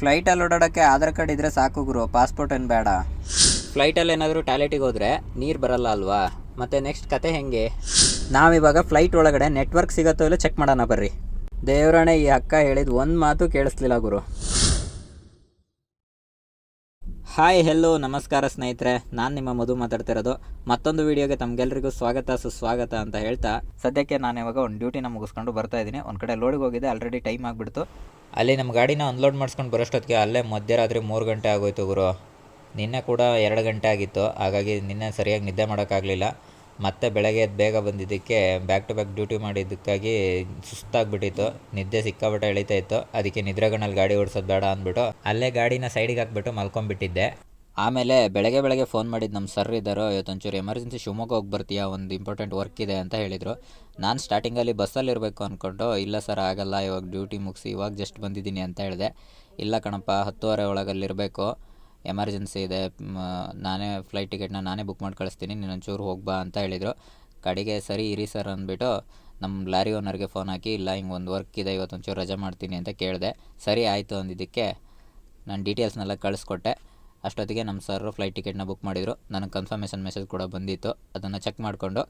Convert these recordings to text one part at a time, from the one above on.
ಫ್ಲೈಟಲ್ಲಿ ಓಡಾಡೋಕ್ಕೆ Aadhaar card ಇದ್ರೆ ಸಾಕು ಗುರು, passport ಏನು ಬೇಡ. ಫ್ಲೈಟಲ್ಲಿ ಏನಾದರೂ ಟಾಯ್ಲೆಟಿಗೆ ಹೋದರೆ ನೀರು ಬರಲ್ಲ ಅಲ್ವಾ? ಮತ್ತು ನೆಕ್ಸ್ಟ್ ಕತೆ ಹೆಂಗೆ? ನಾವಿವಾಗ ಫ್ಲೈಟ್ ಒಳಗಡೆ ನೆಟ್ವರ್ಕ್ ಸಿಗತ್ತೋ ಇಲ್ಲ ಚೆಕ್ ಮಾಡೋಣ ಬರ್ರಿ. ದೇವರಣೆ, ಈ ಅಕ್ಕ ಹೇಳಿದ ಒಂದು ಮಾತು ಕೇಳಿಸ್ಲಿಲ್ಲ ಗುರು. ಹಾಯ್ ಹೆಲೋ ನಮಸ್ಕಾರ ಸ್ನೇಹಿತರೆ. ನಾನು ನಿಮ್ಮ ಮಧು ಮಾತಾಡ್ತಿರೋದು. ಮತ್ತೊಂದು ವಿಡಿಯೋಗೆ ತಮಗೆಲ್ಲರಿಗೂ ಸ್ವಾಗತ, ಸುಸ್ವಾಗತ ಅಂತ ಹೇಳ್ತಾ, ಸದ್ಯಕ್ಕೆ ನಾನು ಇವಾಗ ಒಂದು ಡ್ಯೂಟಿನ ಮುಗಿಸ್ಕೊಂಡು ಬರ್ತಾ ಇದ್ದೀನಿ. ಒಂದು ಕಡೆ ಲೋಡಿಗೆ ಹೋಗಿದೆ ಆಲ್ರೆಡಿ ಟೈಮ್ ಆಗಿಬಿಡ್ತು. ಅಲ್ಲಿ ನಮ್ಮ ಗಾಡಿನ ಅನ್ಲೋಡ್ ಮಾಡಿಸ್ಕೊಂಡು ಬರೋಷ್ಟೊತ್ತಿಗೆ ಅಲ್ಲೇ ಮಧ್ಯರಾತ್ರಿ ಮೂರು ಗಂಟೆ ಆಗೋಯ್ತು ಗುರು. ನಿನ್ನೆ ಕೂಡ ಎರಡು ಗಂಟೆ ಆಗಿತ್ತು. ಹಾಗಾಗಿ ನಿನ್ನೆ ಸರಿಯಾಗಿ ನಿದ್ದೆ ಮಾಡೋಕ್ಕಾಗಲಿಲ್ಲ. ಮತ್ತೆ ಬೆಳಗ್ಗೆ ಎದ್ದು ಬೇಗ ಬಂದಿದ್ದಕ್ಕೆ ಬ್ಯಾಕ್ ಟು ಬ್ಯಾಕ್ ಡ್ಯೂಟಿ ಮಾಡಿದ್ದಕ್ಕಾಗಿ ಸುಸ್ತಾಗ್ಬಿಟ್ಟಿತ್ತು. ನಿದ್ದೆ ಸಿಕ್ಕಾಪಟ್ಟೆ ಎಳಿತಾ ಇತ್ತು. ಅದಕ್ಕೆ ನಿದ್ರೆಗಣ್ಣಲ್ಲಿ ಗಾಡಿ ಓಡಿಸೋದು ಬೇಡ ಅಂದ್ಬಿಟ್ಟು ಅಲ್ಲೇ ಗಾಡಿನ ಸೈಡಿಗೆ ಹಾಕ್ಬಿಟ್ಟು ಮಲ್ಕೊಂಡ್ಬಿಟ್ಟಿದ್ದೆ. ಆಮೇಲೆ ಬೆಳಗ್ಗೆ ಬೆಳಗ್ಗೆ ಫೋನ್ ಮಾಡಿದ್ದು ನಮ್ಮ ಸರ್ ಇದ್ದಾರೋ ಇವತ್ತೊಂಚೂರು ಎಮರ್ಜೆನ್ಸಿ ಶಿವಮೊಗ್ಗ ಹೋಗಿ ಬರ್ತೀಯಾ? ಒಂದು ಇಂಪಾರ್ಟೆಂಟ್ ವರ್ಕ್ ಇದೆ ಅಂತ ಹೇಳಿದರು. ನಾನು ಸ್ಟಾರ್ಟಿಂಗಲ್ಲಿ ಬಸ್ಸಲ್ಲಿ ಇರಬೇಕು ಅಂದ್ಕೊಂಡು ಇಲ್ಲ ಸರ್ ಆಗಲ್ಲ, ಇವಾಗ ಡ್ಯೂಟಿ ಮುಗಿಸಿ, ಇವಾಗ ಜಸ್ಟ್ ಬಂದಿದ್ದೀನಿ ಅಂತ ಹೇಳಿದೆ. ಇಲ್ಲ ಕಣಪ್ಪ, ಹತ್ತುವರೆ ಒಳಗಲ್ಲಿರಬೇಕು ಎಮರ್ಜೆನ್ಸಿ ಇದೆ. ನಾನೇ ಫ್ಲೈಟ್ ಟಿಕೆಟ್ನ ನಾನೇ ಬುಕ್ ಮಾಡಿ ಕಳಿಸ್ತೀನಿ ನೀನು ಒಂಚೂರು ಹೋಗ್ಬಾ ಅಂತ ಹೇಳಿದರು. ಕಡೆಗೆ ಸರಿ ಇರಿ ಸರ್ ಅಂದ್ಬಿಟ್ಟು ನಮ್ಮ ಲಾರಿ ಓನರ್ಗೆ ಫೋನ್ ಹಾಕಿ, ಇಲ್ಲ, ಹಿಂಗೆ ಒಂದು ವರ್ಕ್ ಇದೆ, ಇವತ್ತೊಂಚೂರು ರಜೆ ಮಾಡ್ತೀನಿ ಅಂತ ಕೇಳಿದೆ. ಸರಿ, ಆಯಿತು ಅಂದಿದ್ದಕ್ಕೆ ನಾನು ಡೀಟೇಲ್ಸ್ನೆಲ್ಲ ಕಳಿಸ್ಕೊಟ್ಟೆ. ಅಷ್ಟೊತ್ತಿಗೆ ನಮ್ಮ ಸರ್ ಫ್ಲೈಟ್ ಟಿಕೆಟ್ನ ಬುಕ್ ಮಾಡಿದರು. ನನಗೆ ಕನ್ಫರ್ಮೇಷನ್ ಮೆಸೇಜ್ ಕೂಡ ಬಂದಿತ್ತು. ಅದನ್ನು ಚೆಕ್ ಮಾಡಿಕೊಂಡು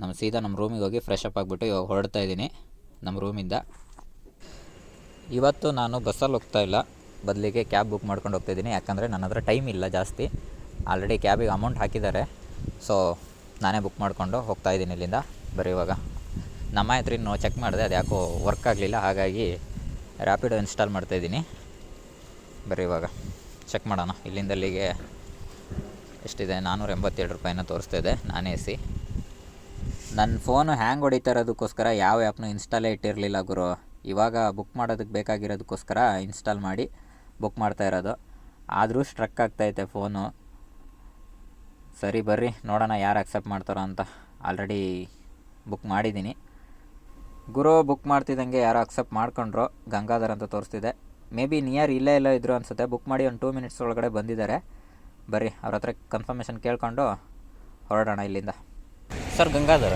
ನಮ್ಮ ಸೀದಾ ನಮ್ಮ ರೂಮಿಗೆ ಹೋಗಿ ಫ್ರೆಶ್ ಅಪ್ ಆಗಿಬಿಟ್ಟು ಇವಾಗ ಹೊರಡ್ತಾ ಇದ್ದೀನಿ ನಮ್ಮ ರೂಮಿಂದ ಇವತ್ತು ನಾನು ಬಸ್ಸಲ್ಲಿ ಹೋಗ್ತಾ ಇಲ್ಲ. ಬದಲಿಗೆ ಕ್ಯಾಬ್ ಬುಕ್ ಮಾಡ್ಕೊಂಡು ಹೋಗ್ತಾ ಇದ್ದೀನಿ. ಯಾಕಂದರೆ ನನ್ನ ಹತ್ರ ಟೈಮ್ ಇಲ್ಲ ಜಾಸ್ತಿ. ಆಲ್ರೆಡಿ ಕ್ಯಾಬಿಗೆ ಅಮೌಂಟ್ ಹಾಕಿದ್ದಾರೆ. ಸೊ ನಾನೇ ಬುಕ್ ಮಾಡಿಕೊಂಡು ಹೋಗ್ತಾ ಇದ್ದೀನಿ ಇಲ್ಲಿಂದ. ಬರೀ ಇವಾಗ ನಮ್ಮ ಹತ್ರ ಇನ್ನು ಚೆಕ್ ಮಾಡಿದೆ. ಅದು ಯಾಕೋ ವರ್ಕ್ ಆಗಲಿಲ್ಲ. ಹಾಗಾಗಿ ರ್ಯಾಪಿಡೋ ಇನ್ಸ್ಟಾಲ್ ಮಾಡ್ತಾಯಿದ್ದೀನಿ ಬರೀ ಇವಾಗ. ಚೆಕ್ ಮಾಡೋಣ. ಇಲ್ಲಿಂದ ಅಲ್ಲಿಗೆ ಎಷ್ಟಿದೆ? ನಾನ್ನೂರ ಎಂಬತ್ತೇಳು ರೂಪಾಯಿನ ತೋರಿಸ್ತಾ ಇದೆ. ಎ ಸಿ ನನ್ನ ಫೋನು ಹ್ಯಾಂಗ್ ಹೊಡಿತಾ ಇರೋದಕ್ಕೋಸ್ಕರ ಯಾವ ಆ್ಯಪ್ನೂ ಇನ್ಸ್ಟಾಲೇ ಇಟ್ಟಿರಲಿಲ್ಲ ಗುರು. ಇವಾಗ ಬುಕ್ ಮಾಡೋದಕ್ಕೆ ಬೇಕಾಗಿರೋದಕ್ಕೋಸ್ಕರ ಇನ್ಸ್ಟಾಲ್ ಮಾಡಿ ಬುಕ್ ಮಾಡ್ತಾ ಇರೋದು. ಆದರೂ ಸ್ಟ್ರಕ್ ಆಗ್ತೈತೆ ಫೋನು ಸರಿ ಬರ್ರಿ, ನೋಡೋಣ ಯಾರು ಅಕ್ಸೆಪ್ಟ್ ಮಾಡ್ತಾರೋ ಅಂತ. ಆಲ್ರೆಡಿ ಬುಕ್ ಮಾಡಿದ್ದೀನಿ. ಗುರು ಬುಕ್ ಮಾಡ್ತಿದ್ದಂಗೆ ಯಾರೋ ಅಕ್ಸೆಪ್ಟ್ ಮಾಡ್ಕೊಂಡ್ರು. ಗಂಗಾಧರ್ ಅಂತ ತೋರಿಸ್ತಿದೆ. ಮೇ ಬಿ ನಿಯರ್ ಇಲ್ಲೇ ಇಲ್ಲ ಇದ್ರು ಅನಿಸುತ್ತೆ. ಬುಕ್ ಮಾಡಿ ಒಂದು ಟೂ ಮಿನಿಟ್ಸ್ ಒಳಗಡೆ ಬಂದಿದ್ದಾರೆ. ಬರ್ರಿ, ಅವ್ರ ಹತ್ರ ಕನ್ಫರ್ಮೇಷನ್ ಕೇಳ್ಕೊಂಡು ಹೊರಡೋಣ ಇಲ್ಲಿಂದ. ಸರ್ ಗಂಗಾಧರ.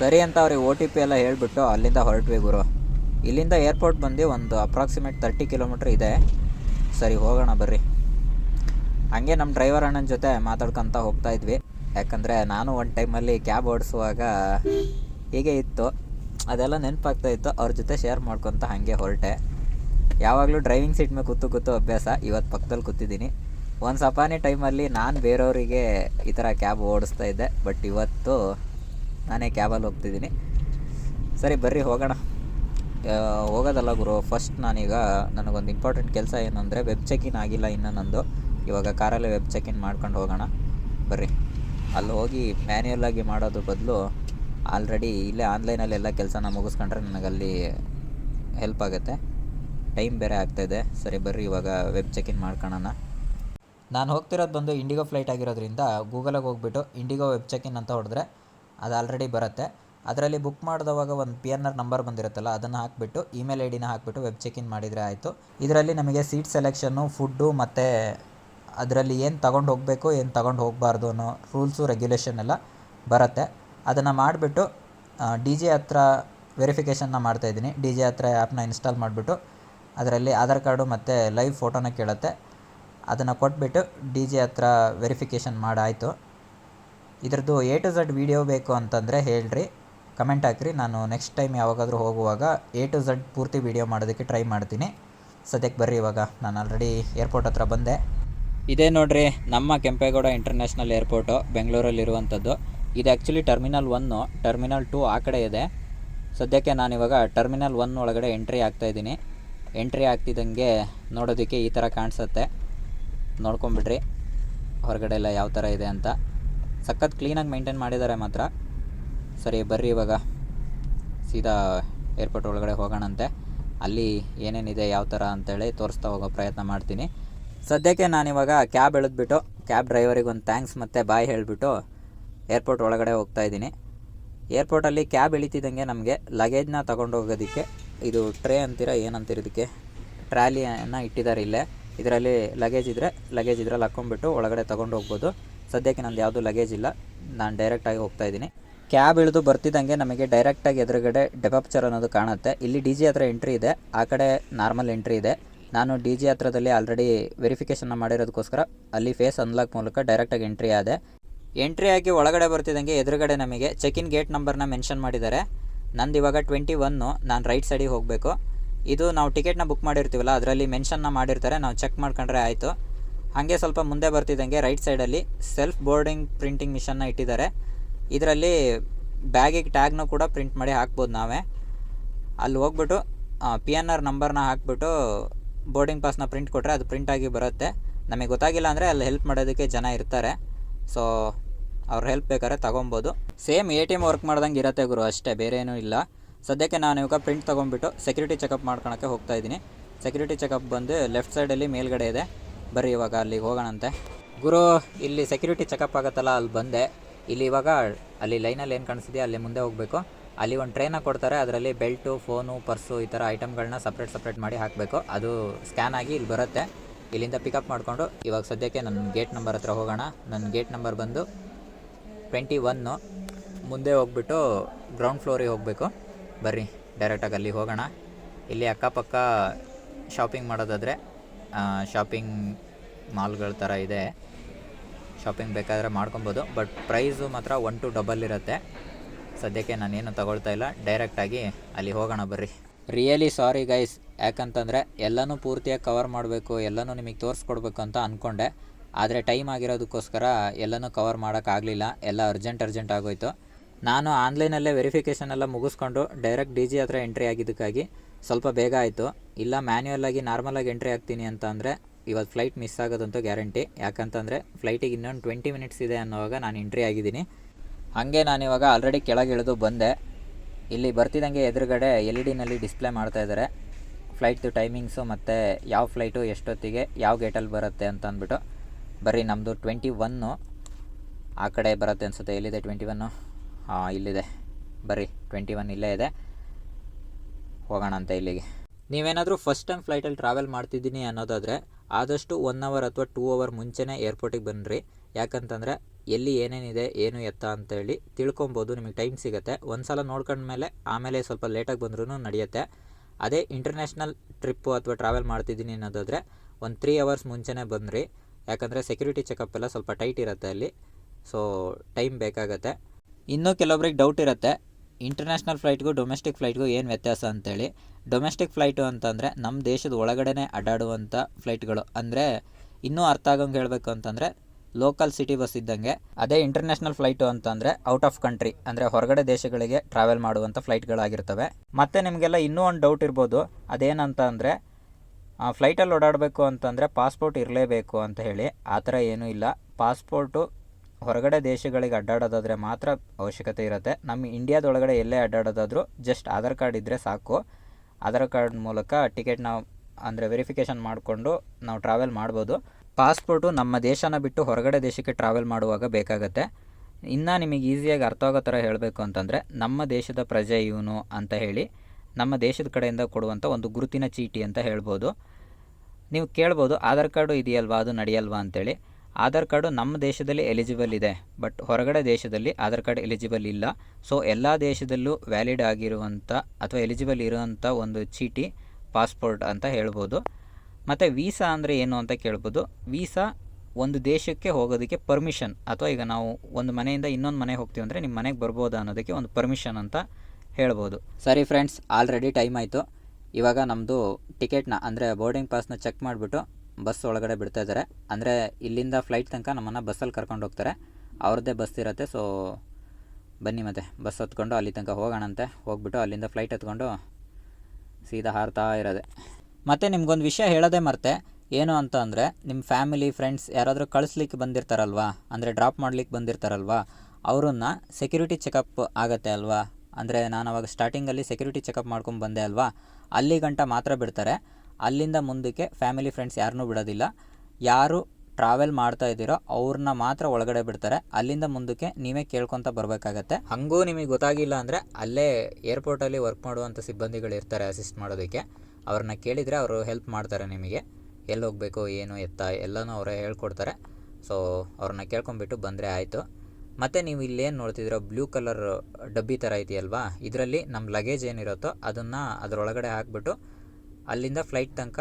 ಸರಿ ಅಂತ ಅವ್ರಿಗೆ ಓ ಟಿ ಪಿ ಎಲ್ಲ ಹೇಳಿಬಿಟ್ಟು ಅಲ್ಲಿಂದ ಹೊರಟ್ವಿ ಗುರು. ಇಲ್ಲಿಂದ ಏರ್ಪೋರ್ಟ್ ಬಂದು ಒಂದು ಅಪ್ರಾಕ್ಸಿಮೇಟ್ ತರ್ಟಿ ಕಿಲೋಮೀಟ್ರ್ ಇದೆ. ಸರಿ, ಹೋಗೋಣ ಬರ್ರಿ. ಹಂಗೆ ನಮ್ಮ ಡ್ರೈವರ್ ಅಣ್ಣನ ಜೊತೆ ಮಾತಾಡ್ಕೊತ ಹೋಗ್ತಾ ಇದ್ವಿ. ಯಾಕಂದರೆ ನಾನು ಒಂದು ಟೈಮಲ್ಲಿ ಕ್ಯಾಬ್ ಓಡಿಸುವಾಗ ಹೀಗೆ ಇತ್ತು, ಅದೆಲ್ಲ ನೆನಪಾಗ್ತಾ ಇತ್ತು. ಅವ್ರ ಜೊತೆ ಶೇರ್ ಮಾಡ್ಕೊತ ಹಾಗೆ ಹೊರಟೆ. ಯಾವಾಗಲೂ ಡ್ರೈವಿಂಗ್ ಸೀಟ್ ಮೇಲೆ ಕೂತು ಕೂತು ಅಭ್ಯಾಸ. ಇವತ್ತು ಪಕ್ಕದಲ್ಲಿ ಕೂತಿದ್ದೀನಿ. ಒಂದು ಸಪಾನಿ ಟೈಮಲ್ಲಿ ನಾನು ಬೇರೆಯವರಿಗೆ ಈ ಥರ ಕ್ಯಾಬ್ ಓಡಿಸ್ತಾ ಇದ್ದೆ. ಬಟ್ ಇವತ್ತು ನಾನೇ ಕ್ಯಾಬಲ್ಲಿ ಹೋಗ್ತಿದ್ದೀನಿ. ಸರಿ, ಬರ್ರಿ, ಹೋಗೋಣ. ಹೋಗೋದಲ್ಲ ಗುರು. ಫಸ್ಟ್ ನಾನೀಗ ನನಗೊಂದು ಇಂಪಾರ್ಟೆಂಟ್ ಕೆಲಸ ಏನು ಅಂದರೆ ವೆಬ್ ಇನ್ ಆಗಿಲ್ಲ ಇನ್ನೂ ನಂದು. ಇವಾಗ ಕಾರಲ್ಲೇ ವೆಬ್ ಚೆಕ್ ಇನ್ ಮಾಡ್ಕೊಂಡು ಹೋಗೋಣ. ಬರ್ರಿ. ಅಲ್ಲಿ ಹೋಗಿ ಮ್ಯಾನ್ಯಲ್ ಆಗಿ ಮಾಡೋದು ಬದಲು ಆಲ್ರೆಡಿ ಇಲ್ಲೇ ಆನ್ಲೈನಲ್ಲಿ ಎಲ್ಲ ಕೆಲಸನ ಮುಗಿಸ್ಕೊಂಡ್ರೆ ನನಗಲ್ಲಿ ಹೆಲ್ಪ್ ಆಗುತ್ತೆ. ಟೈಮ್ ಬೇರೆ ಆಗ್ತಾಯಿದೆ ಸರಿ, ಬರ್ರಿ, ಇವಾಗ ವೆಬ್ ಚೆಕಿನ್ ಮಾಡ್ಕೊಳ್ಳೋಣ ನಾನು ಹೋಗ್ತಿರೋದು ಬಂದು ಇಂಡಿಗೋ ಫ್ಲೈಟ್ ಆಗಿರೋದ್ರಿಂದ ಗೂಗಲಾಗೆ ಹೋಗ್ಬಿಟ್ಟು ಇಂಡಿಗೋ ವೆಬ್ ಚೆಕ್ ಇನ್ ಅಂತ ಹೊಡೆದ್ರೆ ಅದು ಆಲ್ರೆಡಿ ಬರುತ್ತೆ. ಅದರಲ್ಲಿ ಬುಕ್ ಮಾಡಿದವಾಗ ಒಂದು ಪಿ ಎನ್ ಆರ್ ನಂಬರ್ ಬಂದಿರುತ್ತಲ್ಲ, ಅದನ್ನು ಹಾಕಿಬಿಟ್ಟು ಇಮೇಲ್ ಐ ಡಿನ ಹಾಕಿಬಿಟ್ಟು ವೆಬ್ ಚೆಕಿನ್ ಮಾಡಿದರೆ ಆಯಿತು. ಇದರಲ್ಲಿ ನಮಗೆ ಸೀಟ್ ಸೆಲೆಕ್ಷನ್ನು ಫುಡ್ಡು ಮತ್ತು ಅದರಲ್ಲಿ ಏನು ತಗೊಂಡು ಹೋಗಬೇಕು, ಏನು ತಗೊಂಡು ಹೋಗಬಾರ್ದು ಅನ್ನೋ ರೂಲ್ಸು ರೆಗ್ಯುಲೇಷನ್ ಎಲ್ಲ ಬರುತ್ತೆ. ಅದನ್ನು ಮಾಡಿಬಿಟ್ಟು ಡಿ ಜೆ ಹತ್ರ ವೆರಿಫಿಕೇಷನ್ನ ಮಾಡ್ತಾಯಿದ್ದೀನಿ ಡಿ ಜೆ ಹತ್ರ ಆ್ಯಪ್ನ ಇನ್ಸ್ಟಾಲ್ ಮಾಡಿಬಿಟ್ಟು, ಅದರಲ್ಲಿ ಆಧಾರ್ ಕಾರ್ಡು ಮತ್ತು ಲೈವ್ ಫೋಟೋನ ಕೇಳುತ್ತೆ. ಅದನ್ನು ಕೊಟ್ಬಿಟ್ಟು ಡಿ ಜೆ ಹತ್ರ ವೆರಿಫಿಕೇಷನ್ ಮಾಡಾಯಿತು. ಇದ್ರದ್ದು ಎ ಟು ಝಡ್ ವೀಡಿಯೋ ಬೇಕು ಅಂತಂದರೆ ಹೇಳ್ರಿ ಕಮೆಂಟ್ ಹಾಕ್ರಿ. ನಾನು ನೆಕ್ಸ್ಟ್ ಟೈಮ್ ಯಾವಾಗಾದರೂ ಹೋಗುವಾಗ ಎ ಟು ಝಡ್ ಪೂರ್ತಿ ವೀಡಿಯೋ ಮಾಡೋದಕ್ಕೆ ಟ್ರೈ ಮಾಡ್ತೀನಿ. ಸದ್ಯಕ್ಕೆ ಬರ್ರಿ ಇವಾಗ. ನಾನು ಆಲ್ರೆಡಿ ಏರ್ಪೋರ್ಟ್ ಹತ್ರ ಬಂದೆ. ಇದೇ ನೋಡ್ರಿ, ನಮ್ಮ ಕೆಂಪೇಗೌಡ ಇಂಟರ್ನ್ಯಾಷನಲ್ ಏರ್ಪೋರ್ಟು ಬೆಂಗಳೂರಲ್ಲಿರುವಂಥದ್ದು. ಇದು actually terminal one terminal two ಆ ಕಡೆ ಇದೆ. ಸದ್ಯಕ್ಕೆ ನಾನಿವಾಗ ಟರ್ಮಿನಲ್ ಒನ್ ಒಳಗಡೆ ಎಂಟ್ರಿ ಆಗ್ತಾ ಇದ್ದೀನಿ. ಎಂಟ್ರಿ ಆಗ್ತಿದ್ದಂಗೆ ನೋಡೋದಕ್ಕೆ ಈ ಥರ ಕಾಣಿಸುತ್ತೆ. ನೋಡ್ಕೊಂಬಿಡ್ರಿ, ಹೊರಗಡೆ ಎಲ್ಲ ಯಾವ ಥರ ಇದೆ ಅಂತ. ಸಖತ್ ಕ್ಲೀನಾಗಿ ಮೇಂಟೈನ್ ಮಾಡಿದ್ದಾರೆ ಮಾತ್ರ. ಸರಿ, ಬರ್ರಿ ಇವಾಗ. ಸೀದಾ ಏರ್ಪೋರ್ಟ್ ಒಳಗಡೆ ಹೋಗೋಣಂತೆ. ಅಲ್ಲಿ ಏನೇನಿದೆ, ಯಾವ ಥರ ಅಂತೇಳಿ ತೋರಿಸ್ತಾ ಹೋಗೋ ಪ್ರಯತ್ನ ಮಾಡ್ತೀನಿ. ಸದ್ಯಕ್ಕೆ ನಾನಿವಾಗ ಕ್ಯಾಬ್ ಎಳೆದ್ಬಿಟ್ಟು ಕ್ಯಾಬ್ ಡ್ರೈವರಿಗೆ ಒಂದು ಥ್ಯಾಂಕ್ಸ್ ಮತ್ತು ಬಾಯ್ ಹೇಳಿಬಿಟ್ಟು ಏರ್ಪೋರ್ಟ್ ಒಳಗಡೆ ಹೋಗ್ತಾ ಇದ್ದೀನಿ. ಏರ್ಪೋರ್ಟಲ್ಲಿ ಕ್ಯಾಬ್ ಇಳಿತಿದ್ದಂಗೆ ನಮಗೆ ಲಗೇಜ್ನ ತಗೊಂಡು ಹೋಗೋದಕ್ಕೆ ಇದು ಟ್ರೇ ಅಂತೀರ ಏನಂತೀರ ಇದಕ್ಕೆ? ಟ್ರಾಲಿಯನ್ನು ಇಟ್ಟಿದ್ದಾರೆ ಇಲ್ಲೇ. ಇದರಲ್ಲಿ ಲಗೇಜ್ ಇದ್ದರೆ ಲಗೇಜ್ ಇದ್ರಲ್ಲಿ ಹಾಕ್ಕೊಂಡ್ಬಿಟ್ಟು ಒಳಗಡೆ ತೊಗೊಂಡು ಹೋಗ್ಬೋದು ಸದ್ಯಕ್ಕೆ ನಂದು ಯಾವುದೂ ಲಗೇಜ್ ಇಲ್ಲ. ನಾನು ಡೈರೆಕ್ಟಾಗಿ ಹೋಗ್ತಾ ಇದ್ದೀನಿ. ಕ್ಯಾಬ್ ಇಳಿದು ಬರ್ತಿದ್ದಂಗೆ ನಮಗೆ ಡೈರೆಕ್ಟಾಗಿ ಎದುರುಗಡೆ ಡೆಪಾಪ್ಚರ್ ಅನ್ನೋದು ಕಾಣುತ್ತೆ. ಇಲ್ಲಿ ಡಿ ಜಿ ಹತ್ರ ಎಂಟ್ರಿ ಇದೆ. ಆ ಕಡೆ ನಾರ್ಮಲ್ ಎಂಟ್ರಿ ಇದೆ. ನಾನು ಡಿ ಜಿ ಹತ್ರದಲ್ಲಿ ಆಲ್ರೆಡಿ ವೆರಿಫಿಕೇಷನ್ನ ಮಾಡಿರೋದಕ್ಕೋಸ್ಕರ ಅಲ್ಲಿ ಫೇಸ್ ಅನ್ಲಾಕ್ ಮೂಲಕ ಡೈರೆಕ್ಟಾಗಿ ಎಂಟ್ರಿ ಆದೆ. ಎಂಟ್ರಿ ಆಗಿ ಒಳಗಡೆ ಬರ್ತಿದ್ದಂಗೆ ಎದುರುಗಡೆ ನಮಗೆ ಚೆಕ್ ಇನ್ ಗೇಟ್ ನಂಬರ್ನ ಮೆನ್ಷನ್ ಮಾಡಿದ್ದಾರೆ. ನಂದು ಇವಾಗ ಟ್ವೆಂಟಿ ಒನ್ನು ನಾನು ರೈಟ್ ಸೈಡಿಗೆ ಹೋಗಬೇಕು. ಇದು ನಾವು ಟಿಕೆಟ್ನ ಬುಕ್ ಮಾಡಿರ್ತೀವಲ್ಲ, ಅದರಲ್ಲಿ ಮೆನ್ಷನ್ನ ಮಾಡಿರ್ತಾರೆ, ನಾವು ಚೆಕ್ ಮಾಡ್ಕೊಂಡ್ರೆ ಆಯಿತು. ಹಾಗೆ ಸ್ವಲ್ಪ ಮುಂದೆ ಬರ್ತಿದ್ದಂಗೆ ರೈಟ್ ಸೈಡಲ್ಲಿ ಸೆಲ್ಫ್ ಬೋರ್ಡಿಂಗ್ ಪ್ರಿಂಟಿಂಗ್ ಮಿಷನ್ನ ಇಟ್ಟಿದ್ದಾರೆ. ಇದರಲ್ಲಿ ಬ್ಯಾಗಿಗೆ ಟ್ಯಾಗ್ನು ಕೂಡ ಪ್ರಿಂಟ್ ಮಾಡಿ ಹಾಕ್ಬೋದು ನಾವೇ. ಅಲ್ಲಿ ಹೋಗ್ಬಿಟ್ಟು ಪಿ ಎನ್ ಆರ್ ನಂಬರ್ನ ಹಾಕ್ಬಿಟ್ಟು ಬೋರ್ಡಿಂಗ್ ಪಾಸ್ನ ಪ್ರಿಂಟ್ ಕೊಟ್ಟರೆ ಅದು ಪ್ರಿಂಟ್ ಆಗಿ ಬರುತ್ತೆ. ನಮಗೆ ಗೊತ್ತಾಗಿಲ್ಲ ಅಂದರೆ ಅಲ್ಲಿ ಹೆಲ್ಪ್ ಮಾಡೋದಕ್ಕೆ ಜನ ಇರ್ತಾರೆ. ಸೊ ಅವ್ರ ಹೆಲ್ಪ್ ಬೇಕಾದ್ರೆ ತೊಗೊಬೋದು. Same A T M work ಮಾಡ್ದಂಗೆ ಇರತ್ತೆ ಗುರು, ಅಷ್ಟೇ ಬೇರೆ ಏನೂ ಇಲ್ಲ. ಸದ್ಯಕ್ಕೆ ನಾನು ಇವಾಗ ಪ್ರಿಂಟ್ ತೊಗೊಂಡ್ಬಿಟ್ಟು ಸೆಕ್ಯೂರಿಟಿ ಚೆಕಪ್ ಮಾಡ್ಕೊಳಕ್ಕೆ ಹೋಗ್ತಾ ಇದ್ದೀನಿ. ಸೆಕ್ಯೂರಿಟಿ ಚೆಕಪ್ ಬಂದು ಲೆಫ್ಟ್ ಸೈಡಲ್ಲಿ ಮೇಲ್ಗಡೆ ಇದೆ. ಬರ್ರಿ ಇವಾಗ ಅಲ್ಲಿಗೆ ಹೋಗೋಣಂತೆ. ಗುರು, ಇಲ್ಲಿ ಸೆಕ್ಯೂರಿಟಿ ಚೆಕಪ್ ಆಗುತ್ತಲ್ಲ, ಅಲ್ಲಿ ಬಂದೆ. ಇಲ್ಲಿ ಇವಾಗ ಅಲ್ಲಿ ಲೈನಲ್ಲಿ ಏನು ಕಾಣಿಸ್ತಿದೆ ಅಲ್ಲಿ ಮುಂದೆ ಹೋಗಬೇಕು. ಅಲ್ಲಿ ಒಂದು ಟ್ರೈನ ಕೊಡ್ತಾರೆ, ಅದರಲ್ಲಿ ಬೆಲ್ಟು, ಫೋನು, ಪರ್ಸು ಈ ಥರ ಐಟಮ್ಗಳನ್ನ ಸಪ್ರೇಟ್ ಸಪ್ರೇಟ್ ಮಾಡಿ ಹಾಕಬೇಕು. ಅದು ಸ್ಕ್ಯಾನ್ ಆಗಿ ಇಲ್ಲಿ ಬರುತ್ತೆ. ಇಲ್ಲಿಂದ ಪಿಕಪ್ ಮಾಡಿಕೊಂಡು, ಇವಾಗ ಸದ್ಯಕ್ಕೆ ನನ್ನ ಗೇಟ್ ನಂಬರ್ ಹತ್ರ ಹೋಗೋಣ. ನನ್ನ ಗೇಟ್ ನಂಬರ್ ಬಂದು ಟ್ವೆಂಟಿ ಒನ್ನು. ಮುಂದೆ ಹೋಗ್ಬಿಟ್ಟು ಗ್ರೌಂಡ್ ಫ್ಲೋರಿಗೆ ಹೋಗಬೇಕು. ಬರ್ರಿ ಡೈರೆಕ್ಟಾಗಿ ಅಲ್ಲಿ ಹೋಗೋಣ. ಇಲ್ಲಿ ಅಕ್ಕಪಕ್ಕ ಶಾಪಿಂಗ್ ಮಾಡೋದಾದರೆ ಶಾಪಿಂಗ್ ಮಾಲ್ಗಳ ಥರ ಇದೆ. ಶಾಪಿಂಗ್ ಬೇಕಾದರೆ ಮಾಡ್ಕೊಬೋದು ಬಟ್ ಪ್ರೈಸು ಮಾತ್ರ ಒನ್ ಟು ಡಬಲ್ ಇರುತ್ತೆ. ಸದ್ಯಕ್ಕೆ ನಾನೇನು ತಗೊಳ್ತಾ ಇಲ್ಲ. ಡೈರೆಕ್ಟಾಗಿ ಅಲ್ಲಿ ಹೋಗೋಣ ಬರ್ರಿ. ರಿಯಲಿ ಸಾರಿ ಗೈಸ್ ಯಾಕಂತಂದರೆ ಎಲ್ಲನೂ ಪೂರ್ತಿಯಾಗಿ ಕವರ್ ಮಾಡಬೇಕು, ಎಲ್ಲನೂ ನಿಮಗೆ ತೋರಿಸ್ಕೊಡ್ಬೇಕು ಅಂತ ಅಂದ್ಕೊಂಡೆ ಆದರೆ ಟೈಮ್ ಆಗಿರೋದಕ್ಕೋಸ್ಕರ ಎಲ್ಲನೂ ಕವರ್ ಮಾಡೋಕ್ಕಾಗಲಿಲ್ಲ ಎಲ್ಲ ಅರ್ಜೆಂಟ್ ಅರ್ಜೆಂಟ್ ಆಗೋಯ್ತು. ನಾನು ಆನ್ಲೈನಲ್ಲೇ ವೆರಿಫಿಕೇಷನ್ ಎಲ್ಲ ಮುಗಿಸ್ಕೊಂಡು ಡೈರೆಕ್ಟ್ ಡಿ ಜಿ ಹತ್ರ ಎಂಟ್ರಿ ಆಗಿದ್ದಕ್ಕಾಗಿ ಸ್ವಲ್ಪ ಬೇಗ ಆಯಿತು. ಇಲ್ಲ ಮ್ಯಾನ್ಯಲ್ಲಾಗಿ ನಾರ್ಮಲಾಗಿ ಎಂಟ್ರಿ ಆಗ್ತೀನಿ ಅಂತ ಅಂದರೆ ಇವತ್ತು ಫ್ಲೈಟ್ ಮಿಸ್ ಆಗೋದಂತೂ ಗ್ಯಾರಂಟಿ ಯಾಕಂತಂದರೆ ಫ್ಲೈಟಿಗೆ ಇನ್ನೊಂದು ಟ್ವೆಂಟಿ ಮಿನಿಟ್ಸ್ ಇದೆ ಅನ್ನೋವಾಗ ನಾನು ಎಂಟ್ರಿ ಆಗಿದ್ದೀನಿ. ಹಾಗೆ ನಾನಿವಾಗ ಆಲ್ರೆಡಿ ಕೆಳಗೆ ಇಳಿದು ಬಂದೆ. ಇಲ್ಲಿ ಬರ್ತಿದ್ದಂಗೆ ಎದುರುಗಡೆ ಎಲ್ ಇ ಡಿನಲ್ಲಿ ಡಿಸ್ಪ್ಲೇ ಮಾಡ್ತಾ ಇದ್ದಾರೆ. ಫ್ಲೈಟ್ದು ಟೈಮಿಂಗ್ಸು ಮತ್ತು ಯಾವ ಫ್ಲೈಟು ಎಷ್ಟೊತ್ತಿಗೆ ಯಾವ ಗೇಟಲ್ಲಿ ಬರುತ್ತೆ ಅಂತ ಅಂದ್ಬಿಟ್ಟು. ಬರೀ ನಮ್ಮದು ಟ್ವೆಂಟಿ ಒನ್ನು ಆ ಕಡೆ ಬರುತ್ತೆ ಅನಿಸುತ್ತೆ. ಎಲ್ಲಿದೆ ಟ್ವೆಂಟಿ ಒನ್ನು ಹಾಂ, ಇಲ್ಲಿದೆ. ಬರ್ರಿ ಟ್ವೆಂಟಿ ಒನ್ ಇಲ್ಲೇ ಇದೆ. ಹೋಗೋಣ ಅಂತ ಇಲ್ಲಿಗೆ. ನೀವೇನಾದರೂ ಫಸ್ಟ್ ಟೈಮ್ ಫ್ಲೈಟಲ್ಲಿ ಟ್ರಾವೆಲ್ ಮಾಡ್ತಿದ್ದೀನಿ ಅನ್ನೋದಾದರೆ ಆದಷ್ಟು ಒನ್ ಅವರ್ ಅಥವಾ ಟೂ ಅವರ್ ಮುಂಚೆನೇ ಏರ್ಪೋರ್ಟಿಗೆ ಬನ್ನಿರಿ ಯಾಕಂತಂದರೆ ಎಲ್ಲಿ ಏನೇನಿದೆ, ಏನು ಎತ್ತ ಅಂತೇಳಿ ತಿಳ್ಕೊಬೋದು, ನಿಮಗೆ ಟೈಮ್ ಸಿಗುತ್ತೆ. ಒಂದು ಸಲ ನೋಡ್ಕೊಂಡ್ಮೇಲೆ ಆಮೇಲೆ ಸ್ವಲ್ಪ ಲೇಟಾಗಿ ಬಂದ್ರೂ ನಡೆಯುತ್ತೆ. ಅದೇ ಇಂಟರ್ನ್ಯಾಷನಲ್ ಟ್ರಿಪ್ಪು ಅಥವಾ ಟ್ರಾವೆಲ್ ಮಾಡ್ತಿದ್ದೀನಿ ಅನ್ನೋದಾದರೆ ಒಂದು ತ್ರೀ ಅವರ್ಸ್ ಮುಂಚೆನೇ ಬಂದ್ರಿ ಯಾಕಂದರೆ ಸೆಕ್ಯೂರಿಟಿ ಚೆಕಪ್ ಎಲ್ಲ ಸ್ವಲ್ಪ ಟೈಟ್ ಇರುತ್ತೆ ಅಲ್ಲಿ. ಸೊ, ಟೈಮ್ ಬೇಕಾಗತ್ತೆ. ಇನ್ನೂ ಕೆಲವೊಬ್ರಿಗೆ ಡೌಟ್ ಇರುತ್ತೆ, ಇಂಟರ್ನ್ಯಾಷನಲ್ ಫ್ಲೈಟ್ಗೂ ಡೊಮೆಸ್ಟಿಕ್ ಫ್ಲೈಟ್ಗೂ ಏನು ವ್ಯತ್ಯಾಸ ಅಂತೇಳಿ. ಡೊಮೆಸ್ಟಿಕ್ ಫ್ಲೈಟು ಅಂತಂದರೆ ನಮ್ಮ ದೇಶದ ಒಳಗಡೆನೇ ಅಡ್ಡಾಡುವಂಥ ಫ್ಲೈಟ್ಗಳು. ಅಂದರೆ ಇನ್ನೂ ಅರ್ಥ ಆಗೋಂಗೆ ಹೇಳಬೇಕು ಅಂತಂದರೆ ಲೋಕಲ್ ಸಿಟಿ ಬಸ್ ಇದ್ದಂಗೆ, ಅದೇ ಇಂಟರ್ನ್ಯಾಷನಲ್ ಫ್ಲೈಟು ಅಂತಂದರೆ ಔಟ್ ಆಫ್ ಕಂಟ್ರಿ ಅಂದರೆ ಹೊರಗಡೆ ದೇಶಗಳಿಗೆ ಟ್ರಾವೆಲ್ ಮಾಡುವಂಥ ಫ್ಲೈಟ್ಗಳಾಗಿರ್ತವೆ ಮತ್ತು ನಿಮಗೆಲ್ಲ ಇನ್ನೂ ಒಂದು ಡೌಟ್ ಇರ್ಬೋದು ಅದೇನಂತ ಅಂದರೆ ಫ್ಲೈಟಲ್ಲಿ ಓಡಾಡಬೇಕು ಅಂತಂದರೆ ಪಾಸ್ಪೋರ್ಟ್ ಇರಲೇಬೇಕು ಅಂತ ಹೇಳಿ, ಆ ಥರ ಏನೂ ಇಲ್ಲ. ಪಾಸ್ಪೋರ್ಟು ಹೊರಗಡೆ ದೇಶಗಳಿಗೆ ಅಡ್ಡಾಡೋದಾದರೆ ಮಾತ್ರ ಅವಶ್ಯಕತೆ ಇರುತ್ತೆ. ನಮ್ಮ ಇಂಡಿಯಾದೊಳಗಡೆ ಎಲ್ಲೇ ಅಡ್ಡಾಡೋದಾದರೂ ಜಸ್ಟ್ ಆಧಾರ್ ಕಾರ್ಡ್ ಇದ್ದರೆ ಸಾಕು. ಆಧಾರ್ ಕಾರ್ಡ್ ಮೂಲಕ ಟಿಕೆಟ್ ನಾವು, ಅಂದರೆ ವೆರಿಫಿಕೇಷನ್ ಮಾಡಿಕೊಂಡು ನಾವು ಟ್ರಾವೆಲ್ ಮಾಡ್ಬೋದು. ಪಾಸ್ಪೋರ್ಟು ನಮ್ಮ ದೇಶನ ಬಿಟ್ಟು ಹೊರಗಡೆ ದೇಶಕ್ಕೆ ಟ್ರಾವೆಲ್ ಮಾಡುವಾಗ ಬೇಕಾಗತ್ತೆ. ಇನ್ನು ನಿಮಗೆ ಈಸಿಯಾಗಿ ಅರ್ಥ ಆಗೋ ಥರ ಹೇಳಬೇಕು ಅಂತಂದರೆ, ನಮ್ಮ ದೇಶದ ಪ್ರಜೆ ಇವನು ಅಂತ ಹೇಳಿ, ನಮ್ಮ ದೇಶದ ಕಡೆಯಿಂದ ಕೊಡುವಂಥ ಒಂದು ಗುರುತಿನ ಚೀಟಿ ಅಂತ ಹೇಳ್ಬೋದು. ನೀವು ಕೇಳ್ಬೋದು, ಆಧಾರ್ ಕಾರ್ಡು ಇದೆಯಲ್ವಾ, ಅದು ನಡೆಯಲ್ವಾ ಅಂತೇಳಿ. ಆಧಾರ್ ಕಾರ್ಡು ನಮ್ಮ ದೇಶದಲ್ಲಿ ಎಲಿಜಿಬಲ್ ಇದೆ ಬಟ್ ಹೊರಗಡೆ ದೇಶದಲ್ಲಿ ಆಧಾರ್ ಕಾರ್ಡ್ ಎಲಿಜಿಬಲ್ ಇಲ್ಲ. ಸೊ ಎಲ್ಲ ದೇಶದಲ್ಲೂ ವ್ಯಾಲಿಡ್ ಆಗಿರುವಂಥ ಅಥವಾ ಎಲಿಜಿಬಲ್ ಇರುವಂಥ ಒಂದು ಚೀಟಿ, ಪಾಸ್ಪೋರ್ಟ್ ಅಂತ ಹೇಳ್ಬೋದು. ಮತ್ತು ವೀಸಾ ಅಂದರೆ ಏನು ಅಂತ ಕೇಳ್ಬೋದು. ವೀಸಾ ಒಂದು ದೇಶಕ್ಕೆ ಹೋಗೋದಕ್ಕೆ ಪರ್ಮಿಷನ್ ಅಥವಾ ಈಗ ನಾವು ಒಂದು ಮನೆಯಿಂದ ಇನ್ನೊಂದು ಮನೆಗೆ ಹೋಗ್ತೀವಿ ಅಂದರೆ ನಿಮ್ಮ ಮನೆಗೆ ಬರ್ಬೋದು ಅನ್ನೋದಕ್ಕೆ ಒಂದು ಪರ್ಮಿಷನ್ ಅಂತ ಹೇಳ್ಬೋದು. ಸರಿ ಫ್ರೆಂಡ್ಸ್ ಆಲ್ರೆಡಿ ಟೈಮ್ ಆಯಿತು. ಇವಾಗ ನಮ್ಮದು ಟಿಕೆಟ್ನ ಅಂದರೆ ಬೋರ್ಡಿಂಗ್ ಪಾಸ್ನ ಚೆಕ್ ಮಾಡಿಬಿಟ್ಟು ಬಸ್ ಒಳಗಡೆ ಬಿಡ್ತಾ ಇದ್ದಾರೆ. ಅಂದರೆ ಇಲ್ಲಿಂದ ಫ್ಲೈಟ್ ತನಕ ನಮ್ಮನ್ನು ಬಸ್ಸಲ್ಲಿ ಕರ್ಕೊಂಡು ಹೋಗ್ತಾರೆ. ಅವ್ರದ್ದೇ ಬಸ್ ಇರುತ್ತೆ ಸೊ ಬನ್ನಿ ಮತ್ತೆ. ಬಸ್ ಹತ್ಕೊಂಡು ಅಲ್ಲಿ ತನಕ ಹೋಗೋಣಂತೆ. ಹೋಗ್ಬಿಟ್ಟು ಅಲ್ಲಿಂದ ಫ್ಲೈಟ್ ಹತ್ಕೊಂಡು ಸೀದಾ ಹಾರ್ತಾ ಇರೋದೆ. ಮತ್ತು ನಿಮ್ಗೊಂದು ವಿಷಯ ಹೇಳೋದೇ ಮರ್ತೆ. ಏನು ಅಂತ ಅಂದರೆ ನಿಮ್ಮ ಫ್ಯಾಮಿಲಿ ಫ್ರೆಂಡ್ಸ್ ಯಾರಾದರೂ ಕಳಿಸ್ಲಿಕ್ಕೆ ಬಂದಿರ್ತಾರಲ್ವಾ? ಅಂದರೆ ಡ್ರಾಪ್ ಮಾಡ್ಲಿಕ್ಕೆ ಬಂದಿರ್ತಾರಲ್ವಾ? ಅವರನ್ನ ಸೆಕ್ಯೂರಿಟಿ ಚೆಕಪ್ ಆಗತ್ತೆ ಅಲ್ವಾ? ಅಂದರೆ ನಾನು ಅವಾಗ ಸ್ಟಾರ್ಟಿಂಗಲ್ಲಿ ಸೆಕ್ಯೂರಿಟಿ ಚೆಕಪ್ ಮಾಡ್ಕೊಂಡು ಬಂದೆ ಅಲ್ವಾ? ಅಲ್ಲಿ ಗಂಟ ಮಾತ್ರ ಬಿಡ್ತಾರೆ. ಅಲ್ಲಿಂದ ಮುಂದಕ್ಕೆ ಫ್ಯಾಮಿಲಿ ಫ್ರೆಂಡ್ಸ್ ಯಾರನ್ನೂ ಬಿಡೋದಿಲ್ಲ. ಯಾರು ಟ್ರಾವೆಲ್ ಮಾಡ್ತಾ ಇದ್ದೀರೋ ಅವ್ರನ್ನ ಮಾತ್ರ ಒಳಗಡೆ ಬಿಡ್ತಾರೆ. ಅಲ್ಲಿಂದ ಮುಂದಕ್ಕೆ ನೀವೇ ಕೇಳ್ಕೊತ ಬರಬೇಕಾಗತ್ತೆ. ಹಾಗೂ ನಿಮಗೆ ಗೊತ್ತಾಗಿಲ್ಲ ಅಂದರೆ ಅಲ್ಲೇ ಏರ್ಪೋರ್ಟಲ್ಲಿ ವರ್ಕ್ ಮಾಡುವಂಥ ಸಿಬ್ಬಂದಿಗಳು ಇರ್ತಾರೆ ಅಸಿಸ್ಟ್ ಮಾಡೋದಕ್ಕೆ. ಅವ್ರನ್ನ ಕೇಳಿದರೆ ಅವರು ಹೆಲ್ಪ್ ಮಾಡ್ತಾರೆ ನಿಮಗೆ. ಎಲ್ಲಿ ಹೋಗಬೇಕು, ಏನು, ಎತ್ತ, ಎಲ್ಲನೂ ಅವರೇ ಹೇಳ್ಕೊಡ್ತಾರೆ. ಸೊ ಅವ್ರನ್ನ ಕೇಳ್ಕೊಂಬಿಟ್ಟು ಬಂದರೆ ಆಯಿತು. ಮತ್ತು ನೀವು ಇಲ್ಲೇನು ನೋಡ್ತಿದ್ದೀರೋ, ಬ್ಲೂ ಕಲರ್ ಡಬ್ಬಿ ಥರ ಇದೆಯಲ್ವಾ? ಇದರಲ್ಲಿ ನಮ್ಮ ಲಗೇಜ್ ಏನಿರುತ್ತೋ ಅದನ್ನು ಅದರೊಳಗಡೆ ಹಾಕ್ಬಿಟ್ಟು ಅಲ್ಲಿಂದ ಫ್ಲೈಟ್ ತನಕ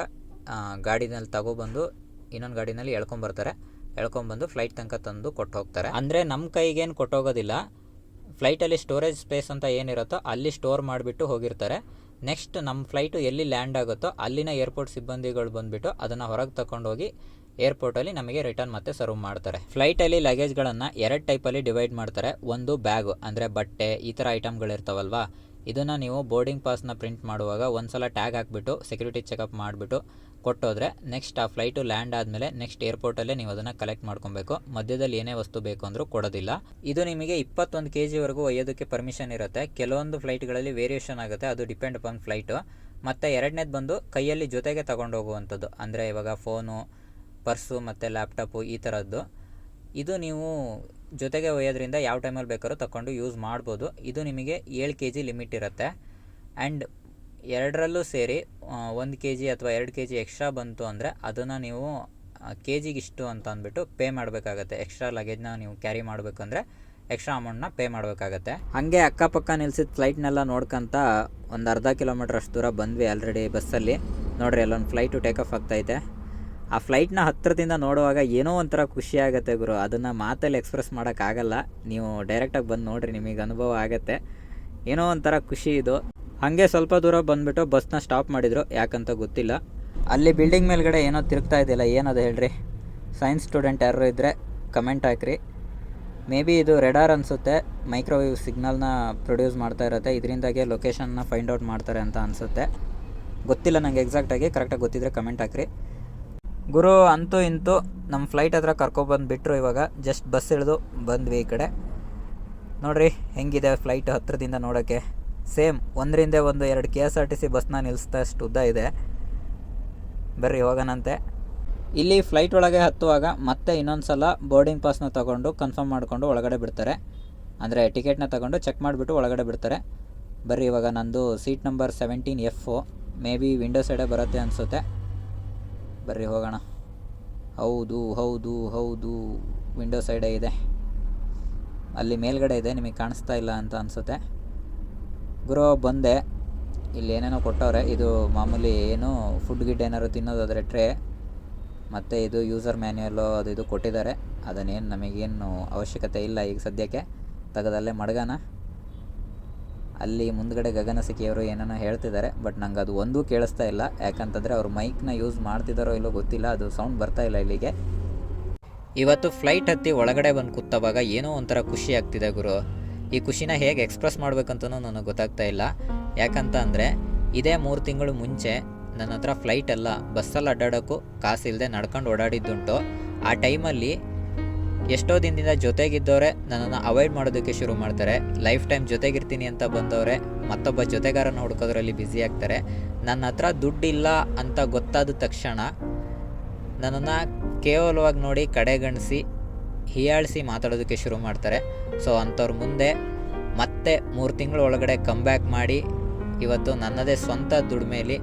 ಗಾಡಿನಲ್ಲಿ ತಗೊಬಂದು, ಇನ್ನೊಂದು ಗಾಡಿನಲ್ಲಿ ಎಳ್ಕೊಂಬರ್ತಾರೆ. ಎಳ್ಕೊಂಬಂದು ಫ್ಲೈಟ್ ತನಕ ತಂದು ಕೊಟ್ಟು ಹೋಗ್ತಾರೆ ಅಂದರೆ ನಮ್ಮ ಕೈಗೇನು ಕೊಟ್ಟೋಗೋದಿಲ್ಲ. ಫ್ಲೈಟಲ್ಲಿ ಸ್ಟೋರೇಜ್ ಸ್ಪೇಸ್ ಅಂತ ಏನಿರುತ್ತೋ ಅಲ್ಲಿ ಸ್ಟೋರ್ ಮಾಡಿಬಿಟ್ಟು ಹೋಗಿರ್ತಾರೆ. ನೆಕ್ಸ್ಟ್ ನಮ್ಮ ಫ್ಲೈಟು ಎಲ್ಲಿ ಲ್ಯಾಂಡ್ ಆಗುತ್ತೋ ಅಲ್ಲಿನ ಏರ್ಪೋರ್ಟ್ ಸಿಬ್ಬಂದಿಗಳು ಬಂದುಬಿಟ್ಟು ಅದನ್ನು ಹೊರಗೆ ತಗೊಂಡೋಗಿ ಏರ್ಪೋರ್ಟಲ್ಲಿ ನಮಗೆ ರಿಟರ್ನ್ ಮತ್ತೆ ಸರ್ವ್ ಮಾಡ್ತಾರೆ. ಫ್ಲೈಟಲ್ಲಿ ಲಗೇಜ್ಗಳನ್ನು ಎರಡು ಟೈಪಲ್ಲಿ ಡಿವೈಡ್ ಮಾಡ್ತಾರೆ. ಒಂದು ಬ್ಯಾಗ್ ಅಂದರೆ ಬಟ್ಟೆ, ಈ ಥರ ಐಟಮ್ಗಳಿರ್ತಾವಲ್ವಾ ಇದನ್ನು ನೀವು ಬೋರ್ಡಿಂಗ್ ಪಾಸ್ನ ಪ್ರಿಂಟ್ ಮಾಡುವಾಗ ಒಂದು ಸಲ ಟ್ಯಾಗ್ ಹಾಕ್ಬಿಟ್ಟು ಸೆಕ್ಯೂರಿಟಿ ಚೆಕಪ್ ಮಾಡಿಬಿಟ್ಟು ಕೊಟ್ಟೋದ್ರೆ ನೆಕ್ಸ್ಟ್ ಆ ಫ್ಲೈಟು ಲ್ಯಾಂಡ್ ಆದಮೇಲೆ ನೆಕ್ಸ್ಟ್ ಏರ್ಪೋರ್ಟಲ್ಲೇ ನೀವು ಅದನ್ನು ಕಲೆಕ್ಟ್ ಮಾಡ್ಕೊಬೇಕು. ಮಧ್ಯದಲ್ಲಿ ಏನೇ ವಸ್ತು ಬೇಕು ಅಂದರೂ ಕೊಡೋದಿಲ್ಲ. ಇದು ನಿಮಗೆ ಇಪ್ಪತ್ತೊಂದು ಕೆ ಜಿವರೆಗೂ ಒಯ್ಯೋದಕ್ಕೆ ಪರ್ಮಿಷನ್ ಇರುತ್ತೆ. ಕೆಲವೊಂದು ಫ್ಲೈಟ್ಗಳಲ್ಲಿ ವೇರಿಯೇಷನ್ ಆಗುತ್ತೆ. ಅದು ಡಿಪೆಂಡ್ ಅಪಾನ್ ಫ್ಲೈಟು ಮತ್ತು ಎರಡನೇದು ಬಂದು ಕೈಯಲ್ಲಿ ಜೊತೆಗೆ ತಗೊಂಡು ಹೋಗುವಂಥದ್ದು. ಅಂದರೆ ಇವಾಗ ಫೋನು ಪರ್ಸು ಮತ್ತು ಲ್ಯಾಪ್ಟಾಪು ಈ ಥರದ್ದು ಇದು ನೀವು ಜೊತೆಗೆ ಒಯ್ಯೋದ್ರಿಂದ ಯಾವ ಟೈಮಲ್ಲಿ ಬೇಕಾದ್ರೂ ತಗೊಂಡು ಯೂಸ್ ಮಾಡ್ಬೋದು. ಇದು ನಿಮಗೆ ಏಳು ಕೆ ಜಿ ಲಿಮಿಟ್ ಇರುತ್ತೆ. ಆ್ಯಂಡ್ ಎರಡರಲ್ಲೂ ಸೇರಿ ಒಂದು ಕೆ ಜಿ ಅಥವಾ ಎರಡು ಕೆ ಜಿ ಎಕ್ಸ್ಟ್ರಾ ಬಂತು ಅಂದರೆ ಅದನ್ನು ನೀವು ಕೆ ಜಿಗೆ ಇಷ್ಟು ಅಂತ ಅಂದ್ಬಿಟ್ಟು ಪೇ ಮಾಡಬೇಕಾಗತ್ತೆ. ಎಕ್ಸ್ಟ್ರಾ ಲಗೇಜ್ನ ನೀವು ಕ್ಯಾರಿ ಮಾಡಬೇಕಂದ್ರೆ ಎಕ್ಸ್ಟ್ರಾ ಅಮೌಂಟ್ನ ಪೇ ಮಾಡಬೇಕಾಗತ್ತೆ. ಹಾಗೆ ಅಕ್ಕಪಕ್ಕ ನಿಲ್ಸಿದ ಫ್ಲೈಟ್ನೆಲ್ಲ ನೋಡ್ಕೊಂತ ಒಂದು ಅರ್ಧ ಕಿಲೋಮೀಟ್ರ್ ಅಷ್ಟು ದೂರ ಬಂದ್ವಿ ಆಲ್ರೆಡಿ ಬಸ್ಸಲ್ಲಿ. ನೋಡ್ರಿ, ಅಲ್ಲೊಂದು ಫ್ಲೈಟು ಟೇಕ್ ಆಫ್ ಆಗ್ತೈತೆ. ಆ ಫ್ಲೈಟ್ನ ಹತ್ತಿರದಿಂದ ನೋಡುವಾಗ ಏನೋ ಒಂಥರ ಖುಷಿ ಆಗುತ್ತೆ ಗುರು. ಅದನ್ನು ಮಾತಲ್ಲಿ ಎಕ್ಸ್ಪ್ರೆಸ್ ಮಾಡೋಕ್ಕಾಗಲ್ಲ. ನೀವು ಡೈರೆಕ್ಟಾಗಿ ಬಂದು ನೋಡಿರಿ, ನಿಮಗೆ ಅನುಭವ ಆಗುತ್ತೆ. ಏನೋ ಒಂಥರ ಖುಷಿ ಇದು. ಹಾಗೆ ಸ್ವಲ್ಪ ದೂರ ಬಂದುಬಿಟ್ಟು ಬಸ್ನ ಸ್ಟಾಪ್ ಮಾಡಿದರು. ಯಾಕಂತ ಗೊತ್ತಿಲ್ಲ. ಅಲ್ಲಿ ಬಿಲ್ಡಿಂಗ್ ಮೇಲ್ಗಡೆ ಏನೋ ತಿರುಗ್ತಾ ಇದೆಯಲ್ಲ, ಏನದು ಹೇಳ್ರಿ? ಸೈನ್ಸ್ ಸ್ಟೂಡೆಂಟ್ ಯಾರು ಇದ್ದರೆ ಕಮೆಂಟ್ ಹಾಕ್ರಿ. ಮೇ ಬಿ ಇದು ರೆಡಾರ್ ಅನಿಸುತ್ತೆ ಮೈಕ್ರೋವೇವ್ ಸಿಗ್ನಲ್ನ ಪ್ರೊಡ್ಯೂಸ್ ಮಾಡ್ತಾ ಇರುತ್ತೆ, ಇದರಿಂದಾಗೆ ಲೊಕೇಶನ್ನ ಫೈಂಡ್ ಔಟ್ ಮಾಡ್ತಾರೆ ಅಂತ ಅನಿಸುತ್ತೆ. ಗೊತ್ತಿಲ್ಲ ನನಗೆ ಎಕ್ಸಾಕ್ಟಾಗಿ ಕರೆಕ್ಟಾಗಿ ಗೊತ್ತಿದ್ರೆ ಕಮೆಂಟ್ ಹಾಕ್ರಿ. ಗುರು ಅಂತೂ ಇಂತೂ ನಮ್ಮ ಫ್ಲೈಟ್ ಹತ್ರ ಕರ್ಕೊಬಂದು ಬಿಟ್ಟರು ಇವಾಗ ಜಸ್ಟ್ ಬಸ್ ಇಳಿದು ಬಂದ್ವಿ ಈ ಕಡೆ. ನೋಡ್ರಿ, ಹೆಂಗಿದೆ ಫ್ಲೈಟ್ ಹತ್ತಿರದಿಂದ ನೋಡೋಕ್ಕೆ ಸೇಮ್ ಒಂದರಿಂದ ಒಂದು ಎರಡು K S R T C ಬಸ್ನ ನಿಲ್ಲಿಸ್ತಾ ಅಷ್ಟು ಉದ್ದ ಇದೆ. ಬರ್ರಿ ಹೋಗೋಣಂತೆ. ಇಲ್ಲಿ ಫ್ಲೈಟ್ ಒಳಗೆ ಹತ್ತುವಾಗ ಮತ್ತೆ ಇನ್ನೊಂದು ಸಲ ಬೋರ್ಡಿಂಗ್ ಪಾಸ್ನ ತೊಗೊಂಡು ಕನ್ಫರ್ಮ್ ಮಾಡಿಕೊಂಡು ಒಳಗಡೆ ಬಿಡ್ತಾರೆ. ಅಂದರೆ ಟಿಕೆಟ್ನ ತಗೊಂಡು ಚೆಕ್ ಮಾಡಿಬಿಟ್ಟು ಒಳಗಡೆ ಬಿಡ್ತಾರೆ. ಬರ್ರಿ ಇವಾಗ ನಂದು seat number seventeen F may be window ಸೈಡೇ ಬರುತ್ತೆ ಅನಿಸುತ್ತೆ. ಬರ್ರಿ ಹೋಗೋಣ. ಹೌದು ಹೌದು ಹೌದು. ವಿಂಡೋ ಸೈಡೇ ಇದೆ. ಅಲ್ಲಿ ಮೇಲ್ಗಡೆ ಇದೆ, ನಿಮಗೆ ಕಾಣಿಸ್ತಾ ಇಲ್ಲ ಅಂತ ಅನಿಸುತ್ತೆ. ಗುರು ಬಂದೆ. ಇಲ್ಲಿ ಏನೇನೋ ಕೊಟ್ಟವ್ರೆ. ಇದು ಮಾಮೂಲಿ ಏನು ಫುಡ್ ಗಿಡ್ ಏನಾದ್ರು ತಿನ್ನೋದಾದರೆ ಟ್ರೇ ಮತ್ತು ಇದು ಯೂಸರ್ ಮ್ಯಾನ್ಯಲ್ಲು ಅದು ಇದು ಕೊಟ್ಟಿದ್ದಾರೆ. ಅದನ್ನೇನು ನಮಗೇನು ಅವಶ್ಯಕತೆ ಇಲ್ಲ ಈಗ ಸದ್ಯಕ್ಕೆ. ತೆಗೆದಲ್ಲೇ ಮಡ್ಗಾನ. ಅಲ್ಲಿ ಮುಂದ್ಗಡೆ ಗಗನಸಿಕಿಯವರು ಏನೇನೋ ಹೇಳ್ತಿದ್ದಾರೆ, ಬಟ್ ನಂಗೆ ಅದು ಒಂದೂ ಕೇಳಿಸ್ತಾ ಇಲ್ಲ. ಯಾಕಂತಂದರೆ ಅವ್ರು ಮೈಕ್ನ ಯೂಸ್ ಮಾಡ್ತಿದ್ದಾರೋ ಇಲ್ಲೋ ಗೊತ್ತಿಲ್ಲ. ಅದು ಸೌಂಡ್ ಬರ್ತಾ ಇಲ್ಲ ಇಲ್ಲಿಗೆ. ಇವತ್ತು ಫ್ಲೈಟ್ ಹತ್ತಿ ಒಳಗಡೆ ಬಂದು ಕೂತವಾಗ ಏನೋ ಒಂಥರ ಖುಷಿ ಆಗ್ತಿದೆ ಗುರು. ಈ ಖುಷಿನ ಹೇಗೆ ಎಕ್ಸ್ಪ್ರೆಸ್ ಮಾಡಬೇಕಂತನೂ ನನಗೆ ಗೊತ್ತಾಗ್ತಾ ಇಲ್ಲ. ಯಾಕಂತ ಅಂದರೆ ಇದೇ ಮೂರು ತಿಂಗಳು ಮುಂಚೆ ನನ್ನ ಹತ್ರ ಫ್ಲೈಟ್ ಅಲ್ಲ ಬಸ್ಸಲ್ಲಿ ಅಡ್ಡಾಡೋಕ್ಕೂ ಕಾಸಿಲ್ಲದೆ ನಡ್ಕೊಂಡು ಓಡಾಡಿದ್ದುಂಟು. ಆ ಟೈಮಲ್ಲಿ ಎಷ್ಟೋ ದಿನದಿಂದ ಜೊತೆಗಿದ್ದವರೇ ನನ್ನನ್ನು ಅವಾಯ್ಡ್ ಮಾಡೋದಕ್ಕೆ ಶುರು ಮಾಡ್ತಾರೆ. ಲೈಫ್ ಟೈಮ್ ಜೊತೆಗಿರ್ತೀನಿ ಅಂತ ಬಂದವರೇ ಮತ್ತೊಬ್ಬ ಜೊತೆಗಾರನ ಹುಡ್ಕೋದ್ರಲ್ಲಿ ಬ್ಯುಸಿ ಆಗ್ತಾರೆ. ನನ್ನ ಹತ್ರ ದುಡ್ಡಿಲ್ಲ ಅಂತ ಗೊತ್ತಾದ ತಕ್ಷಣ ನನ್ನನ್ನು ಕೇವಲವಾಗಿ ನೋಡಿ ಕಡೆಗಣಿಸಿ ಹೀಯಾಳಿಸಿ ಮಾತಾಡೋದಕ್ಕೆ ಶುರು ಮಾಡ್ತಾರೆ. ಸೊ ಅಂಥವ್ರ ಮುಂದೆ ಮತ್ತೆ ಮೂರು ತಿಂಗಳ ಒಳಗಡೆ ಕಮ್ಬ್ಯಾಕ್ ಮಾಡಿ ಇವತ್ತು ನನ್ನದೇ ಸ್ವಂತ ದುಡಿಮೆಯಲ್ಲಿ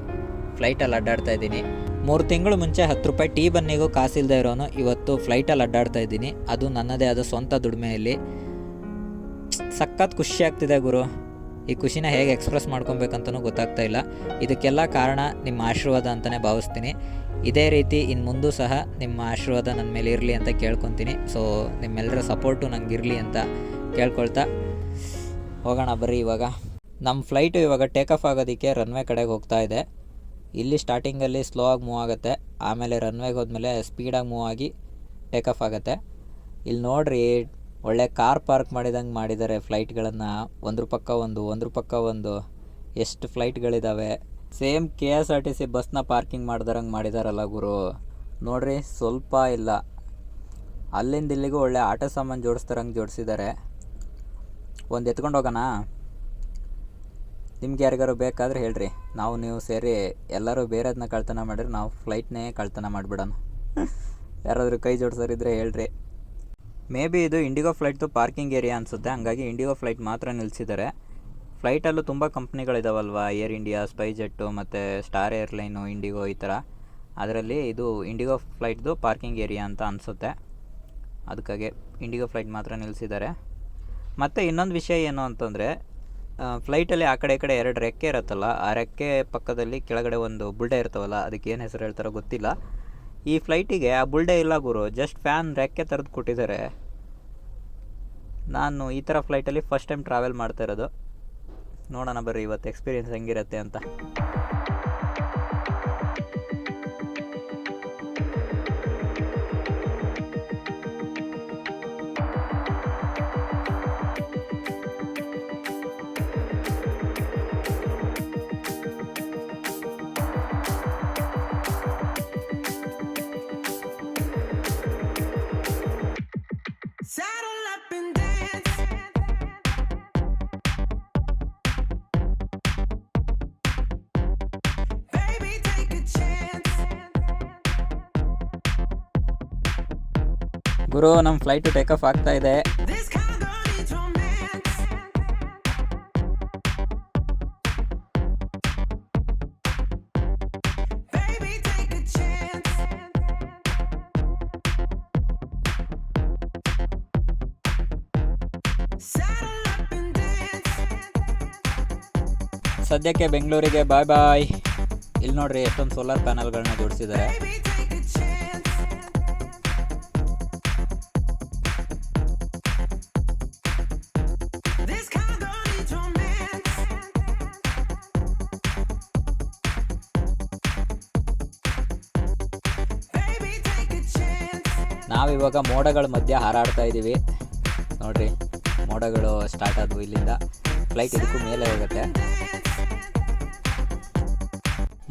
ಫ್ಲೈಟಲ್ಲಿ ಅಡ್ಡಾಡ್ತಾ ಇದ್ದೀನಿ. ಮೂರು ತಿಂಗಳು ಮುಂಚೆ ಹತ್ತು ರೂಪಾಯಿ ಟೀ ಬನ್ನಿಗೂ ಕಾಸಿಲ್ಲದೆ ಇರೋನು, ಇವತ್ತು ಫ್ಲೈಟಲ್ಲಿ ಅಡ್ಡಾಡ್ತಾ ಇದ್ದೀನಿ. ಅದು ನನ್ನದೇ ಆದ ಸ್ವಂತ ದುಡಿಮೆಯಲ್ಲಿ ಸಖತ್ ಖುಷಿ ಆಗ್ತಿದೆ ಗುರು. ಈ ಖುಷಿನ ಹೇಗೆ ಎಕ್ಸ್ಪ್ರೆಸ್ ಮಾಡ್ಕೊಬೇಕಂತನೂ ಗೊತ್ತಾಗ್ತಾ ಇಲ್ಲ. ಇದಕ್ಕೆಲ್ಲ ಕಾರಣ ನಿಮ್ಮ ಆಶೀರ್ವಾದ ಅಂತಲೇ ಭಾವಿಸ್ತೀನಿ. ಇದೇ ರೀತಿ ಇನ್ನು ಮುಂದೂ ಸಹ ನಿಮ್ಮ ಆಶೀರ್ವಾದ ನನ್ನ ಮೇಲೆ ಇರಲಿ ಅಂತ ಕೇಳ್ಕೊತೀನಿ. ಸೊ ನಿಮ್ಮೆಲ್ಲರ ಸಪೋರ್ಟು ನಂಗೆ ಇರಲಿ ಅಂತ ಕೇಳ್ಕೊಳ್ತಾ ಹೋಗೋಣ, ಬರ್ರಿ ಇವಾಗ. ನಮ್ಮ ಫ್ಲೈಟು ಇವಾಗ ಟೇಕ್ ಆಫ್ ಆಗೋದಕ್ಕೆ ರನ್ವೇ ಕಡೆಗೆ ಹೋಗ್ತಾ ಇದೆ. ಇಲ್ಲಿ ಸ್ಟಾರ್ಟಿಂಗಲ್ಲಿ ಸ್ಲೋ ಆಗಿ ಮೂವ್ ಆಗುತ್ತೆ. ಆಮೇಲೆ ರನ್ವೇಗೆ ಹೋದ್ಮೇಲೆ ಸ್ಪೀಡಾಗಿ ಮೂವ್ ಆಗಿ ಟೇಕ್ ಆಫ್ ಆಗುತ್ತೆ. ಇಲ್ಲಿ ನೋಡ್ರಿ ಒಳ್ಳೆ ಕಾರ್ ಪಾರ್ಕ್ ಮಾಡಿದಂಗೆ ಮಾಡಿದ್ದಾರೆ ಫ್ಲೈಟ್ಗಳನ್ನು. ಒಂದ್ರ ಪಕ್ಕ ಒಂದು, ಒಂದ್ರ ಪಕ್ಕ ಒಂದು. ಎಷ್ಟು ಫ್ಲೈಟ್ಗಳಿದ್ದಾವೆ same K S R T C ಬಸ್ನ ಪಾರ್ಕಿಂಗ್ ಮಾಡ್ದಾರಂಗೆ ಮಾಡಿದಾರಲ್ಲ ಗುರು. ನೋಡ್ರಿ, ಸ್ವಲ್ಪ ಇಲ್ಲ. ಅಲ್ಲಿಂದ ಇಲ್ಲಿಗೂ ಒಳ್ಳೆ ಆಟ ಸಾಮಾನು ಜೋಡಿಸ್ತಾರಂಗೆ ಜೋಡಿಸಿದ್ದಾರೆ ಒಂದು ಎತ್ಕೊಂಡು ಹೋಗೋಣ? ನಿಮ್ಗೆ ಯಾರಿಗಾರು ಬೇಕಾದ್ರೆ ಹೇಳ್ರಿ. ನಾವು ನೀವು ಸೇರಿ ಎಲ್ಲರೂ ಬೇರೆದನ್ನ ಕಳ್ತನ ಮಾಡಿದ್ರೆ ನಾವು ಫ್ಲೈಟ್ನೇ ಕಳ್ತನ ಮಾಡಿಬಿಡೋಣ. ಯಾರಾದರೂ ಕೈ ಜೋಡಿಸೋರಿದ್ರೆ ಹೇಳ್ರಿ. ಮೇ ಬಿ ಇದು ಇಂಡಿಗೋ ಫ್ಲೈಟ್ದು ಪಾರ್ಕಿಂಗ್ ಏರಿಯಾ ಅನಿಸುತ್ತೆ. ಹಾಗಾಗಿ ಇಂಡಿಗೋ ಫ್ಲೈಟ್ ಮಾತ್ರ ನಿಲ್ಲಿಸಿದ್ದಾರೆ ಫ್ಲೈಟಲ್ಲೂ ತುಂಬ ಕಂಪ್ನಿಗಳಿದಾವಲ್ವಾ? ಏರ್ ಇಂಡಿಯಾ ಸ್ಪೈಜೆಟ್ಟು ಮತ್ತು ಸ್ಟಾರ್ ಏರ್ಲೈನು ಇಂಡಿಗೋ ಈ ಥರ ಅದರಲ್ಲಿ ಇದು ಇಂಡಿಗೋ ಫ್ಲೈಟ್ದು ಪಾರ್ಕಿಂಗ್ ಏರಿಯಾ ಅಂತ ಅನಿಸುತ್ತೆ. ಅದಕ್ಕಾಗಿ ಇಂಡಿಗೋ ಫ್ಲೈಟ್ ಮಾತ್ರ ನಿಲ್ಲಿಸಿದ್ದಾರೆ ಮತ್ತು ಇನ್ನೊಂದು ವಿಷಯ ಏನು ಅಂತಂದರೆ ಫ್ಲೈಟಲ್ಲಿ ಆ ಕಡೆ ಈ ಕಡೆ ಎರಡು ರೆಕ್ಕೆ ಇರುತ್ತಲ್ಲ, ಆ ರೆಕ್ಕೆ ಪಕ್ಕದಲ್ಲಿ ಕೆಳಗಡೆ ಒಂದು ಬುಲ್ಡೆ ಇರ್ತವಲ್ಲ, ಅದಕ್ಕೆ ಏನು ಹೆಸರು ಹೇಳ್ತಾರೋ ಗೊತ್ತಿಲ್ಲ. ಈ ಫ್ಲೈಟಿಗೆ ಆ ಬುಲ್ಡೆ ಇಲ್ಲ ಗುರು ಜಸ್ಟ್ ಫ್ಯಾನ್ ರೆಕ್ಕೆ ಥರದ್ದು ಕೊಟ್ಟಿದ್ದಾರೆ ನಾನು ಈ ಥರ ಫ್ಲೈಟಲ್ಲಿ ಫಸ್ಟ್ ಟೈಮ್ ಟ್ರಾವೆಲ್ ಮಾಡ್ತಾ ಇರೋದು. ನೋಡೋಣ ಬರ್ರಿ, ಇವತ್ತು ಎಕ್ಸ್ಪೀರಿಯನ್ಸ್ ಹೆಂಗಿರುತ್ತೆ ಅಂತ. ಗುರು ನಮ್ಮ ಫ್ಲೈಟು ಟೇಕ್ ಆಫ್ ಆಗ್ತಾ ಇದೆ. ಸದ್ಯಕ್ಕೆ ಬೆಂಗಳೂರಿಗೆ ಬಾಯ್ ಬಾಯ್ ಇಲ್ಲಿ ನೋಡ್ರಿ ಎಷ್ಟೊಂದು ಸೋಲಾರ್ ಪ್ಯಾನಲ್ಗಳನ್ನ ಜೋಡಿಸಿದ್ದಾರೆ ನಾವಿವಾಗ ಮೋಡಗಳ ಮಧ್ಯೆ ಹಾರಾಡ್ತಾ ಇದ್ದೀವಿ ನೋಡ್ರಿ, ಮೋಡಗಳು ಸ್ಟಾರ್ಟ್ ಆದವು ಇಲ್ಲಿಂದ. ಫ್ಲೈಟ್ ಇದಕ್ಕೂ ಮೇಲೆ ಹೋಗುತ್ತೆ.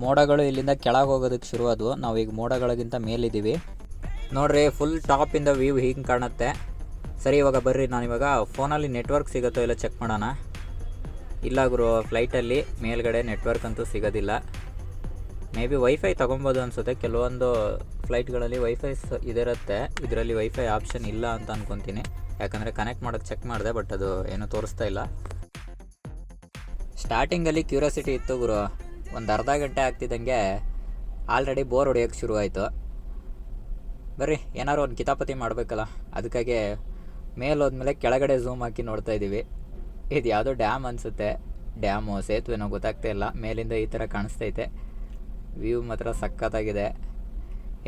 ಮೋಡಗಳು ಇಲ್ಲಿಂದ ಕೆಳಗೆ ಹೋಗೋದಕ್ಕೆ ಶುರುವಾದವು. ಈಗ ಮೋಡಗಳಿಗಿಂತ ಮೇಲಿದ್ದೀವಿ ನೋಡ್ರಿ ಫುಲ್ ಟಾಪಿಂದ ವ್ಯೂ ಹೀಗೆ ಕಾಣುತ್ತೆ. ಸರಿ, ಇವಾಗ ಬರ್ರಿ, ನಾನು ಇವಾಗ ಫೋನಲ್ಲಿ ನೆಟ್ವರ್ಕ್ ಸಿಗುತ್ತೋ ಇಲ್ಲ ಚೆಕ್ ಮಾಡೋಣ. ಇಲ್ಲ ಗುರು ಫ್ಲೈಟಲ್ಲಿ ಮೇಲ್ಗಡೆ ನೆಟ್ವರ್ಕ್ ಅಂತೂ ಸಿಗೋದಿಲ್ಲ. ಮೇ ಬಿ ವೈಫೈ ತೊಗೊಬೋದು ಅನಿಸುತ್ತೆ. ಕೆಲವೊಂದು ಫ್ಲೈಟ್ಗಳಲ್ಲಿ ವೈಫೈ ಸ ಇದಿರುತ್ತೆ. ಇದರಲ್ಲಿ ವೈಫೈ ಆಪ್ಷನ್ ಇಲ್ಲ ಅಂತ ಅಂದ್ಕೊತೀನಿ ಯಾಕಂದರೆ ಕನೆಕ್ಟ್ ಮಾಡೋಕ್ಕೆ ಚೆಕ್ ಮಾಡಿದೆ ಬಟ್ ಅದು ಏನೂ ತೋರಿಸ್ತಾ ಇಲ್ಲ. ಸ್ಟಾರ್ಟಿಂಗಲ್ಲಿ ಕ್ಯೂರಿಯಾಸಿಟಿ ಇತ್ತು ಗುರು. ಒಂದು ಅರ್ಧ ಗಂಟೆ ಆಗ್ತಿದ್ದಂಗೆ ಆಲ್ರೆಡಿ ಬೋರ್ ಹೊಡಿಯೋಕ್ಕೆ ಶುರು ಆಯಿತು. ಬರ್ರಿ, ಏನಾದ್ರು ಒಂದು ಕಿತಾಪತಿ ಮಾಡಬೇಕಲ್ಲ. ಅದಕ್ಕಾಗಿ ಮೇಲೆ ಹೋದ್ಮೇಲೆ ಕೆಳಗಡೆ ಝೂಮ್ ಹಾಕಿ ನೋಡ್ತಾ ಇದ್ದೀವಿ ಇದು ಯಾವುದೋ ಡ್ಯಾಮ್ ಅನಿಸುತ್ತೆ. ಡ್ಯಾಮು ಸೇತುವೆನೋ ಗೊತ್ತಾಗ್ತಾ ಇಲ್ಲ. ಮೇಲಿಂದ ಈ ಥರ ಕಾಣಿಸ್ತೈತೆ ವ್ಯೂ ಮಾತ್ರ ಸಖತ್ತಾಗಿದೆ.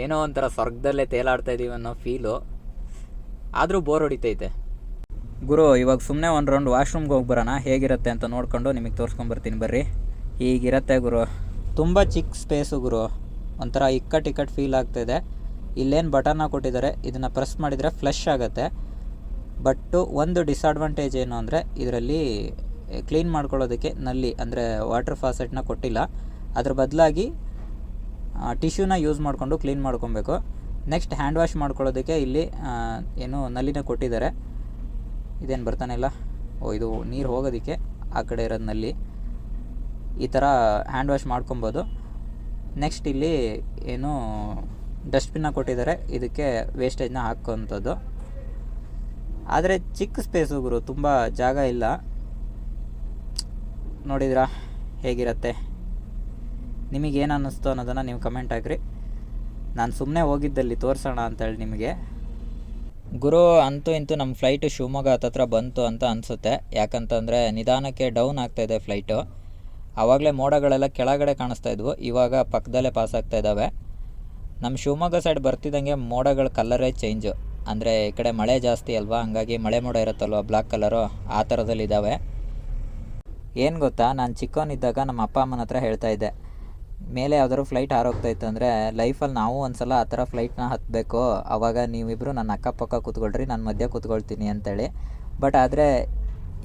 ಏನೋ ಒಂಥರ ಸ್ವರ್ಗದಲ್ಲೇ ತೇಲಾಡ್ತಾ ಇದ್ದೀವಿ ಅನ್ನೋ ಫೀಲು ಆದರೂ ಬೋರ್ ಹೊಡಿತೈತೆ. ಗುರು, ಇವಾಗ ಸುಮ್ಮನೆ ಒಂದು ರೌಂಡ್ ವಾಶ್ರೂಮ್ಗೆ ಹೋಗಿ ಬರೋಣ. ಹೇಗಿರುತ್ತೆ ಅಂತ ನೋಡ್ಕೊಂಡು ನಿಮಗೆ ತೋರಿಸ್ಕೊಂಬರ್ತೀನಿ ಬರ್ರಿ. ಈಗಿರತ್ತೆ ಗುರು. ತುಂಬ ಚಿಕ್ಕ ಸ್ಪೇಸು ಗುರು. ಒಂಥರ ಇಕ್ಕಟ್ಟು ಇಕ್ಕಟ್ ಫೀಲ್ ಇದೆ ಇಲ್ಲೇನು ಬಟನ್ನ ಕೊಟ್ಟಿದ್ದಾರೆ ಇದನ್ನು ಪ್ರೆಸ್ ಮಾಡಿದರೆ ಫ್ಲಶ್ ಆಗುತ್ತೆ. ಬಟ್ಟು ಒಂದು ಡಿಸ್ಅಡ್ವಾಂಟೇಜ್ ಏನು ಅಂದರೆ, ಇದರಲ್ಲಿ ಕ್ಲೀನ್ ಮಾಡ್ಕೊಳ್ಳೋದಕ್ಕೆ ನಲ್ಲಿ, ಅಂದರೆ ವಾಟರ್ ಫಾಸೆಟ್ನ ಕೊಟ್ಟಿಲ್ಲ. ಅದ್ರ ಬದಲಾಗಿ ಟಿಶ್ಯೂನ ಯೂಸ್ ಮಾಡಿಕೊಂಡು ಕ್ಲೀನ್ ಮಾಡ್ಕೊಬೇಕು. ನೆಕ್ಸ್ಟ್ ಹ್ಯಾಂಡ್ ವಾಶ್ ಮಾಡ್ಕೊಳ್ಳೋದಕ್ಕೆ ಇಲ್ಲಿ ಏನು ನಲ್ಲಿನ ಕೊಟ್ಟಿದ್ದಾರೆ. ಇದೇನು ಬರ್ತಾನೆ ಇಲ್ಲ? ಓ, ಇದು ನೀರು ಹೋಗೋದಕ್ಕೆ ಆ ಕಡೆ ಇರೋದು ನಲ್ಲಿ. ಈ ಥರ ಹ್ಯಾಂಡ್ ವಾಶ್ ಮಾಡ್ಕೊಬೋದು. ನೆಕ್ಸ್ಟ್ ಇಲ್ಲಿ ಏನು ಡಸ್ಟ್ಬಿನ್ನ ಕೊಟ್ಟಿದ್ದಾರೆ. ಇದಕ್ಕೆ ವೇಸ್ಟೇಜ್ನ ಹಾಕೋವಂಥದ್ದು. ಆದರೆ ಚಿಕ್ಕ ಸ್ಪೇಸು ಗುರು, ತುಂಬ ಜಾಗ ಇಲ್ಲ. ನೋಡಿದ್ರಾ? ಹೇಗಿರುತ್ತೆ? ನಿಮಗೇನು ಅನ್ನಿಸ್ತು ಅನ್ನೋದನ್ನು ನೀವು ಕಮೆಂಟ್ ಹಾಕ್ರಿ. ನಾನು ಸುಮ್ಮನೆ ಹೋಗಿದ್ದಲ್ಲಿ ತೋರಿಸೋಣ ಅಂತೇಳಿ ನಿಮಗೆ. ಗುರು, ಅಂತೂ ಇಂತೂ ನಮ್ಮ ಫ್ಲೈಟು ಶಿವಮೊಗ್ಗ ಹತ್ತತ್ರ ಬಂತು ಅಂತ ಅನಿಸುತ್ತೆ. ಯಾಕಂತಂದರೆ ನಿಧಾನಕ್ಕೆ ಡೌನ್ ಆಗ್ತಾಯಿದೆ ಫ್ಲೈಟು ಆವಾಗಲೇ ಮೋಡಗಳೆಲ್ಲ ಕೆಳಗಡೆ ಕಾಣಿಸ್ತಾ ಇದ್ವು. ಇವಾಗ ಪಕ್ಕದಲ್ಲೇ ಪಾಸ್ ಆಗ್ತಾ ಇದ್ದಾವೆ ನಮ್ಮ ಶಿವಮೊಗ್ಗ ಸೈಡ್ ಬರ್ತಿದ್ದಂಗೆ ಮೋಡಗಳ ಕಲ್ಲರೇ ಚೇಂಜು ಅಂದರೆ ಈ ಕಡೆ ಮಳೆ ಜಾಸ್ತಿ ಅಲ್ವಾ? ಹಂಗಾಗಿ ಮಳೆ ಮೋಡ ಇರುತ್ತಲ್ವ? ಬ್ಲಾಕ್ ಕಲರು ಆ ಥರದಲ್ಲಿದ್ದಾವೆ ಏನು ಗೊತ್ತಾ? ನಾನು ಚಿಕ್ಕವನಿದ್ದಾಗ ನಮ್ಮ ಅಪ್ಪ ಅಮ್ಮನ ಹತ್ರ ಹೇಳ್ತಾ ಇದ್ದೆ. ಮೇಲೆ ಯಾವ್ದಾದ್ರು ಫ್ಲೈಟ್ ಹಾರೋಗ್ತಾ ಇತ್ತು ಅಂದರೆ ಲೈಫಲ್ಲಿ ನಾವು ಒಂದು ಸಲ ಆ ಥರ ಫ್ಲೈಟ್ನ ಹತ್ತಬೇಕು ಆವಾಗ ನೀವಿಬ್ಬರು ನನ್ನ ಅಕ್ಕಪಕ್ಕ ಕೂತ್ಕೊಳ್ರಿ, ನಾನು ಮಧ್ಯ ಕೂತ್ಕೊಳ್ತೀನಿ ಅಂತೇಳಿ. ಬಟ್ ಆದರೆ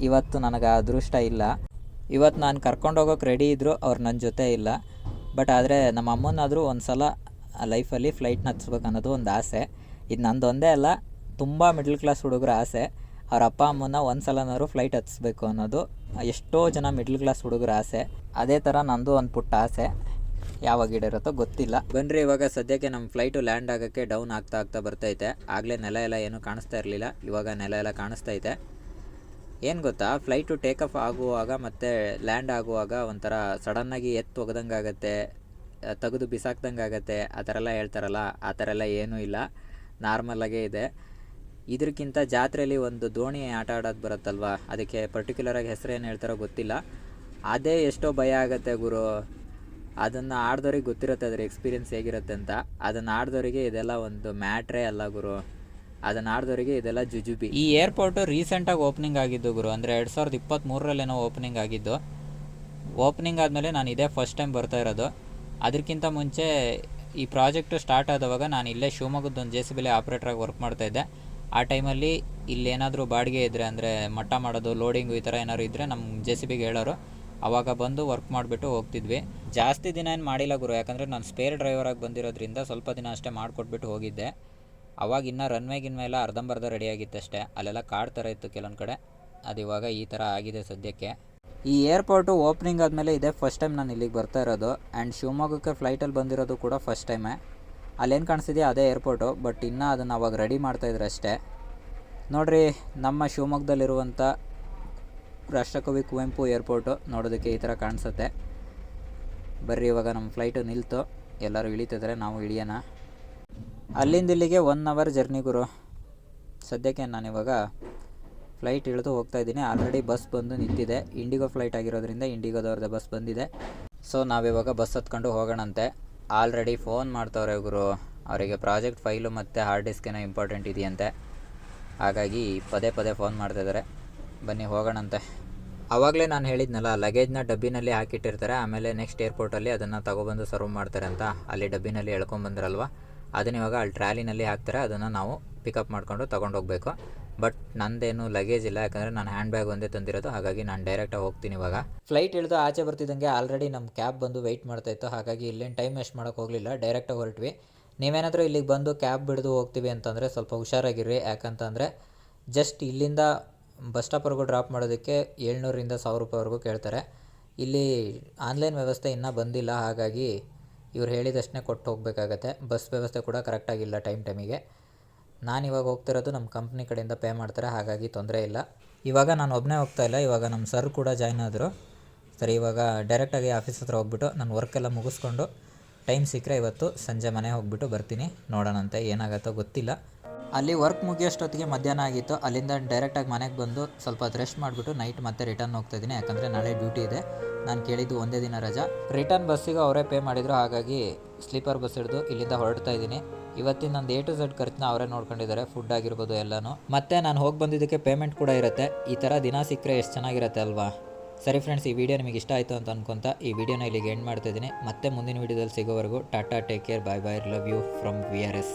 ಇವತ್ತು ನನಗೆ ಅದೃಷ್ಟ ಇಲ್ಲ. ಇವತ್ತು ನಾನು ಕರ್ಕೊಂಡು ಹೋಗೋಕೆ ರೆಡಿ ಇದ್ದರೂ ಅವ್ರು ನನ್ನ ಜೊತೆ ಇಲ್ಲ. ಬಟ್ ಆದರೆ ನಮ್ಮ ಅಮ್ಮನಾದರೂ ಒಂದು ಸಲ ಲೈಫಲ್ಲಿ ಫ್ಲೈಟ್ನ ಹತ್ಸ್ಬೇಕು ಅನ್ನೋದು ಒಂದು ಆಸೆ. ಇದು ನಂದೊಂದೇ ಅಲ್ಲ, ತುಂಬ ಮಿಡ್ಲ್ ಕ್ಲಾಸ್ ಹುಡುಗರ ಆಸೆ. ಅವ್ರ ಅಪ್ಪ ಅಮ್ಮನ ಒಂದು ಸಲನಾದ್ರು ಫ್ಲೈಟ್ ಹತ್ಸ್ಬೇಕು ಅನ್ನೋದು ಎಷ್ಟೋ ಜನ ಮಿಡ್ಲ್ ಕ್ಲಾಸ್ ಹುಡುಗರ ಆಸೆ. ಅದೇ ಥರ ನಂದು ಒಂದು ಪುಟ್ಟ ಆಸೆ. ಯಾವಾಗ ಈಡೇರುತ್ತೋ ಗೊತ್ತಿಲ್ಲ. ಬನ್ರಿ ಇವಾಗ ಸದ್ಯಕ್ಕೆ ನಮ್ಮ ಫ್ಲೈಟು ಲ್ಯಾಂಡ್ ಆಗೋಕ್ಕೆ ಡೌನ್ ಆಗ್ತಾ ಆಗ್ತಾ ಬರ್ತೈತೆ. ಆಗಲೇ ನೆಲ ಎಲ್ಲ ಏನೂ ಕಾಣಿಸ್ತಾ ಇರಲಿಲ್ಲ. ಇವಾಗ ನೆಲ ಎಲ್ಲ ಕಾಣಿಸ್ತಾ ಕಾಣಿಸ್ತೈತೆ ಏನು ಗೊತ್ತಾ? ಫ್ಲೈಟು ಟೇಕ್ ಆಫ್ ಆಗುವಾಗ ಮತ್ತು ಲ್ಯಾಂಡ್ ಆಗುವಾಗ ಒಂಥರ ಸಡನ್ನಾಗಿ ಎತ್ತು ಒಗ್ದಂಗೆ ಆಗುತ್ತೆ ತೆಗೆದು ಬಿಸಾಕ್ದಂಗೆ ಆಗುತ್ತೆ, ಆ ಥರ ಎಲ್ಲ ಹೇಳ್ತಾರಲ್ಲ, ಆ ಥರ ಎಲ್ಲ ಏನೂ ಇಲ್ಲ. ನಾರ್ಮಲಾಗೇ ಇದೆ. ಇದಕ್ಕಿಂತ ಜಾತ್ರೆಯಲ್ಲಿ ಒಂದು ದೋಣಿ ಆಟ ಆಡೋದು ಬರುತ್ತಲ್ವ? ಅದಕ್ಕೆ ಪರ್ಟಿಕ್ಯುಲರಾಗಿ ಹೆಸರು ಏನು ಹೇಳ್ತಾರೋ ಗೊತ್ತಿಲ್ಲ. ಅದೇ ಎಷ್ಟೋ ಭಯ ಆಗುತ್ತೆ ಗುರು. ಅದನ್ನು ಆಡ್ದವ್ರಿಗೆ ಗೊತ್ತಿರುತ್ತೆ ಅದ್ರ ಎಕ್ಸ್ಪೀರಿಯನ್ಸ್ ಹೇಗಿರುತ್ತೆ ಅಂತ. ಅದನ್ನು ಆಡ್ದವರಿಗೆ ಇದೆಲ್ಲ ಒಂದು ಮ್ಯಾಟ್ರೇ ಅಲ್ಲ ಗುರು. ಅದನ್ನು ಆಡ್ದವರಿಗೆ ಇದೆಲ್ಲ ಜುಜುಬಿ. ಈ ಏರ್ಪೋರ್ಟು ರೀಸೆಂಟಾಗಿ ಓಪನಿಂಗ್ ಆಗಿದ್ದು ಗುರು, ಅಂದರೆ ಎರಡು ಸಾವಿರದ ಇಪ್ಪತ್ತ್ಮೂರರಲ್ಲೇನೋ ಓಪನಿಂಗ್ ಆಗಿದ್ದು. ಓಪನಿಂಗ್ ಆದಮೇಲೆ ನಾನು ಇದೇ ಫಸ್ಟ್ ಟೈಮ್ ಬರ್ತಾ ಇರೋದು. ಅದಕ್ಕಿಂತ ಮುಂಚೆ ಈ ಪ್ರಾಜೆಕ್ಟು ಸ್ಟಾರ್ಟ್ ಆದವಾಗ ನಾನು ಇಲ್ಲೇ ಶಿವಮೊಗ್ಗದ ಒಂದು ಜೆ ಸಿ ಬಿಲಿ ಆಪ್ರೇಟ್ರಾಗಿ ವರ್ಕ್ ಮಾಡ್ತಾಯಿದ್ದೆ ಆ ಟೈಮಲ್ಲಿ ಇಲ್ಲೇನಾದರೂ ಬಾಡಿಗೆ ಇದ್ದರೆ ಅಂದರೆ ಮಟ್ಟ ಮಾಡೋದು ಲೋಡಿಂಗು ಈ ಥರ ಏನಾದ್ರು ಇದ್ದರೆ ನಮ್ಮ ಜೆ ಸಿ ಬಿಗೆ ಹೇಳೋರು. ಅವಾಗ ಬಂದು ವರ್ಕ್ ಮಾಡಿಬಿಟ್ಟು ಹೋಗ್ತಿದ್ವಿ. ಜಾಸ್ತಿ ದಿನ ಏನು ಮಾಡಿಲ್ಲ ಗುರು, ಯಾಕಂದರೆ ನಾನು ಸ್ಪೇರ್ ಡ್ರೈವರಾಗಿ ಬಂದಿರೋದ್ರಿಂದ ಸ್ವಲ್ಪ ದಿನ ಅಷ್ಟೇ ಮಾಡಿಕೊಟ್ಬಿಟ್ಟು ಹೋಗಿದ್ದೆ. ಅವಾಗ ಇನ್ನೂ ರನ್ವೇ ಮೇಲೆ ಅರ್ಧಂಬರ್ಧ ರೆಡಿ ಆಗಿತ್ತಷ್ಟೇ ಅಲ್ಲೆಲ್ಲ ಕಾಡ್ ಥರ ಇತ್ತು ಕೆಲವೊಂದು ಕಡೆ. ಅದು ಇವಾಗ ಈ ಥರ ಆಗಿದೆ ಸದ್ಯಕ್ಕೆ. ಈ ಏರ್ಪೋರ್ಟು ಓಪನಿಂಗ್ ಆದಮೇಲೆ ಇದೇ ಫಸ್ಟ್ ಟೈಮ್ ನಾನು ಇಲ್ಲಿಗೆ ಬರ್ತಾ ಇರೋದು. ಆ್ಯಂಡ್ ಶಿವಮೊಗ್ಗಕ್ಕೆ ಫ್ಲೈಟಲ್ಲಿ ಬಂದಿರೋದು ಕೂಡ ಫಸ್ಟ್ ಟೈಮೇ ಅಲ್ಲೇನು ಕಾಣಿಸ್ತಿದೆಯೋ? ಅದೇ ಏರ್ಪೋರ್ಟು ಬಟ್ ಇನ್ನೂ ಅದನ್ನು ಅವಾಗ ರೆಡಿ ಮಾಡ್ತಾಯಿದ್ರು ಅಷ್ಟೇ. ನೋಡ್ರಿ, ನಮ್ಮ ಶಿವಮೊಗ್ಗದಲ್ಲಿರುವಂಥ ರಾಷ್ಟ್ರಕವಿ ಕುವೆಂಪು ಏರ್ಪೋರ್ಟು ನೋಡೋದಕ್ಕೆ ಈ ಥರ ಕಾಣಿಸುತ್ತೆ. ಬರ್ರಿ ಇವಾಗ ನಮ್ಮ ಫ್ಲೈಟು ನಿಲ್ತು. ಎಲ್ಲರೂ ಇಳಿತಿದ್ರೆ ನಾವು ಇಳಿಯೋಣ. ಅಲ್ಲಿಂದ ಇಲ್ಲಿಗೆ ಒನ್ ಅವರ್ ಜರ್ನಿ ಗುರು. ಸದ್ಯಕ್ಕೆ ನಾನಿವಾಗ ಫ್ಲೈಟ್ ಇಳಿದು ಹೋಗ್ತಾ ಇದ್ದೀನಿ. ಆಲ್ರೆಡಿ ಬಸ್ ಬಂದು ನಿಂತಿದೆ. ಇಂಡಿಗೋ ಫ್ಲೈಟ್ ಆಗಿರೋದ್ರಿಂದ ಇಂಡಿಗೋದವ್ರದ್ದು ಬಸ್ ಬಂದಿದೆ. ಸೊ ನಾವಿವಾಗ ಬಸ್ ಹತ್ಕೊಂಡು ಹೋಗೋಣಂತೆ. ಆಲ್ರೆಡಿ ಫೋನ್ ಮಾಡ್ತವ್ರೆ ಗುರು. ಅವರಿಗೆ ಪ್ರಾಜೆಕ್ಟ್ ಫೈಲು ಮತ್ತು ಹಾರ್ಡ್ ಡಿಸ್ಕ್ ಏನೋ ಇಂಪಾರ್ಟೆಂಟ್ ಇದೆಯಂತೆ. ಹಾಗಾಗಿ ಪದೇ ಪದೇ ಫೋನ್ ಮಾಡ್ತಾಯಿದ್ದಾರೆ ಬನ್ನಿ ಹೋಗೋಣಂತೆ. ಆವಾಗಲೇ ನಾನು ಹೇಳಿದ್ನಲ್ಲ ಲಗೇಜ್ನ ಡಬ್ಬಿನಲ್ಲಿ ಹಾಕಿಟ್ಟಿರ್ತಾರೆ, ಆಮೇಲೆ ನೆಕ್ಸ್ಟ್ ಏರ್ಪೋರ್ಟಲ್ಲಿ ಅದನ್ನು ತಗೊಬಂದು ಸರ್ವ್ ಮಾಡ್ತಾರೆ ಅಂತ ಅಲ್ಲಿ ಡಬ್ಬಿನಲ್ಲಿ ಎಳ್ಕೊಂಬಂದ್ರಲ್ವ ಅದನ್ನ ಇವಾಗ ಅಲ್ಲಿ ಟ್ರಾಲಿನಲ್ಲಿ ಹಾಕ್ತಾರೆ, ಅದನ್ನು ನಾವು ಪಿಕಪ್ ಮಾಡಿಕೊಂಡು ತೊಗೊಂಡೋಗ್ಬೇಕು ಬಟ್ ನಂದೇನು ಲಗೇಜ್ ಇಲ್ಲ, ಯಾಕಂದರೆ ನಾನು ಹ್ಯಾಂಡ್ ಬ್ಯಾಗ್ ಒಂದೇ ತಂದಿರೋದು, ಹಾಗಾಗಿ ನಾನು ಡೈರೆಕ್ಟಾಗಿ ಹೋಗ್ತೀನಿ ಇವಾಗ. ಫ್ಲೈಟ್ ಇಳಿದು ಆಚೆ ಬರ್ತಿದ್ದಂಗೆ ಆಲ್ರೆಡಿ ನಮ್ಮ ಕ್ಯಾಬ್ ಬಂದು ವೆಯ್ಟ್ ಮಾಡ್ತಾ ಇತ್ತು, ಹಾಗಾಗಿ ಇಲ್ಲೇನು ಟೈಮ್ ವೇಸ್ಟ್ ಮಾಡೋಕ್ಕೆ ಹೋಗಲಿಲ್ಲ ಡೈರೆಕ್ಟಾಗಿ ಹೊರಟ್ವಿ. ನೀವೇನಾದರೂ ಇಲ್ಲಿಗೆ ಬಂದು ಕ್ಯಾಬ್ ಬಿಡಿದು ಹೋಗ್ತೀವಿ ಅಂತಂದರೆ ಸ್ವಲ್ಪ ಹುಷಾರಾಗಿರ್ರಿ, ಯಾಕಂತಂದರೆ ಜಸ್ಟ್ ಇಲ್ಲಿಂದ ಬಸ್ ಸ್ಟಾಪ್ವರೆಗೂ ಡ್ರಾಪ್ ಮಾಡೋದಕ್ಕೆ ಏಳ್ನೂರಿಂದ ಸಾವಿರ ರೂಪಾಯಿವರೆಗೂ ಕೇಳ್ತಾರೆ. ಇಲ್ಲಿ ಆನ್ಲೈನ್ ವ್ಯವಸ್ಥೆ ಇನ್ನೂ ಬಂದಿಲ್ಲ, ಹಾಗಾಗಿ ಇವ್ರು ಹೇಳಿದಷ್ಟೇ ಕೊಟ್ಟು ಹೋಗಬೇಕಾಗತ್ತೆ. ಬಸ್ ವ್ಯವಸ್ಥೆ ಕೂಡ ಕರೆಕ್ಟಾಗಿಲ್ಲ ಟೈಮ್ ಟೈಮಿಗೆ ನಾನು ಇವಾಗ ಹೋಗ್ತಿರೋದು ನಮ್ಮ ಕಂಪ್ನಿ ಕಡೆಯಿಂದ ಪೇ ಮಾಡ್ತಾರೆ, ಹಾಗಾಗಿ ತೊಂದರೆ ಇಲ್ಲ. ಇವಾಗ ನಾನು ಒಬ್ಬನೇ ಹೋಗ್ತಾ ಇಲ್ಲ, ಇವಾಗ ನಮ್ಮ ಸರ್ ಕೂಡ ಜಾಯ್ನ್ ಆದರು. ಸರಿ, ಇವಾಗ ಡೈರೆಕ್ಟಾಗಿ ಆಫೀಸ್ ಹತ್ರ ಹೋಗ್ಬಿಟ್ಟು ನಾನು ವರ್ಕೆಲ್ಲ ಮುಗಿಸ್ಕೊಂಡು ಟೈಮ್ ಸಿಕ್ಕರೆ ಇವತ್ತು ಸಂಜೆ ಮನೆ ಹೋಗ್ಬಿಟ್ಟು ಬರ್ತೀನಿ, ನೋಡೋಣಂತೆ, ಏನಾಗತ್ತೋ ಗೊತ್ತಿಲ್ಲ. ಅಲ್ಲಿ ವರ್ಕ್ ಮುಗಿಯೋಷ್ಟೊತ್ತಿಗೆ ಮಧ್ಯಾಹ್ನ ಆಗಿತ್ತು. ಅಲ್ಲಿಂದ ಡೈರೆಕ್ಟಾಗಿ ಮನೆಗೆ ಬಂದು ಸ್ವಲ್ಪ ರೆಸ್ಟ್ ಮಾಡಿಬಿಟ್ಟು ನೈಟ್ ಮತ್ತೆ ರಿಟರ್ನ್ ಹೋಗ್ತಾ ಇದ್ದೀನಿ. ಯಾಕಂದರೆ ನಾಳೆ ಡ್ಯೂಟಿ ಇದೆ. ನಾನು ಕೇಳಿದ್ದು ಒಂದೇ ದಿನ ರಜಾ. ರಿಟರ್ನ್ ಬಸ್ಸಿಗೆ ಅವರೇ ಪೇ ಮಾಡಿದರು. ಹಾಗಾಗಿ ಸ್ಲೀಪರ್ ಬಸ್ ಹಿಡಿದು ಇಲ್ಲಿಂದ ಹೊರಡ್ತಾ ಇದ್ದೀನಿ. ಇವತ್ತಿನ ನಂದು ಎ ಟು ಝೆಡ್ ಖರ್ಚನ್ನ ಅವರೇ ನೋಡ್ಕೊಂಡಿದ್ದಾರೆ. ಫುಡ್ ಆಗಿರ್ಬೋದು ಎಲ್ಲನೂ. ಮತ್ತೆ ನಾನು ಹೋಗಿ ಬಂದಿದ್ದಕ್ಕೆ ಪೇಮೆಂಟ್ ಕೂಡ ಇರುತ್ತೆ. ಈ ಥರ ದಿನ ಸಿಕ್ಕರೆ ಎಷ್ಟು ಚೆನ್ನಾಗಿರುತ್ತೆ ಅಲ್ವಾ? ಸರಿ ಫ್ರೆಂಡ್ಸ್ ಈ ವಿಡಿಯೋ ನಿಮಗೆ ಇಷ್ಟ ಆಯಿತು ಅಂತ ಅನ್ಕೊಂತ ಈ ವಿಡಿಯೋನ ಇಲ್ಲಿಗೆ ಎಂಡ್ ಮಾಡ್ತಾ ಇದ್ದೀನಿ. ಮತ್ತೆ ಮುಂದಿನ ವಿಡಿಯೋದಲ್ಲಿ ಸಿಗೋವರೆಗೂ tata take care bye bye love you from V R S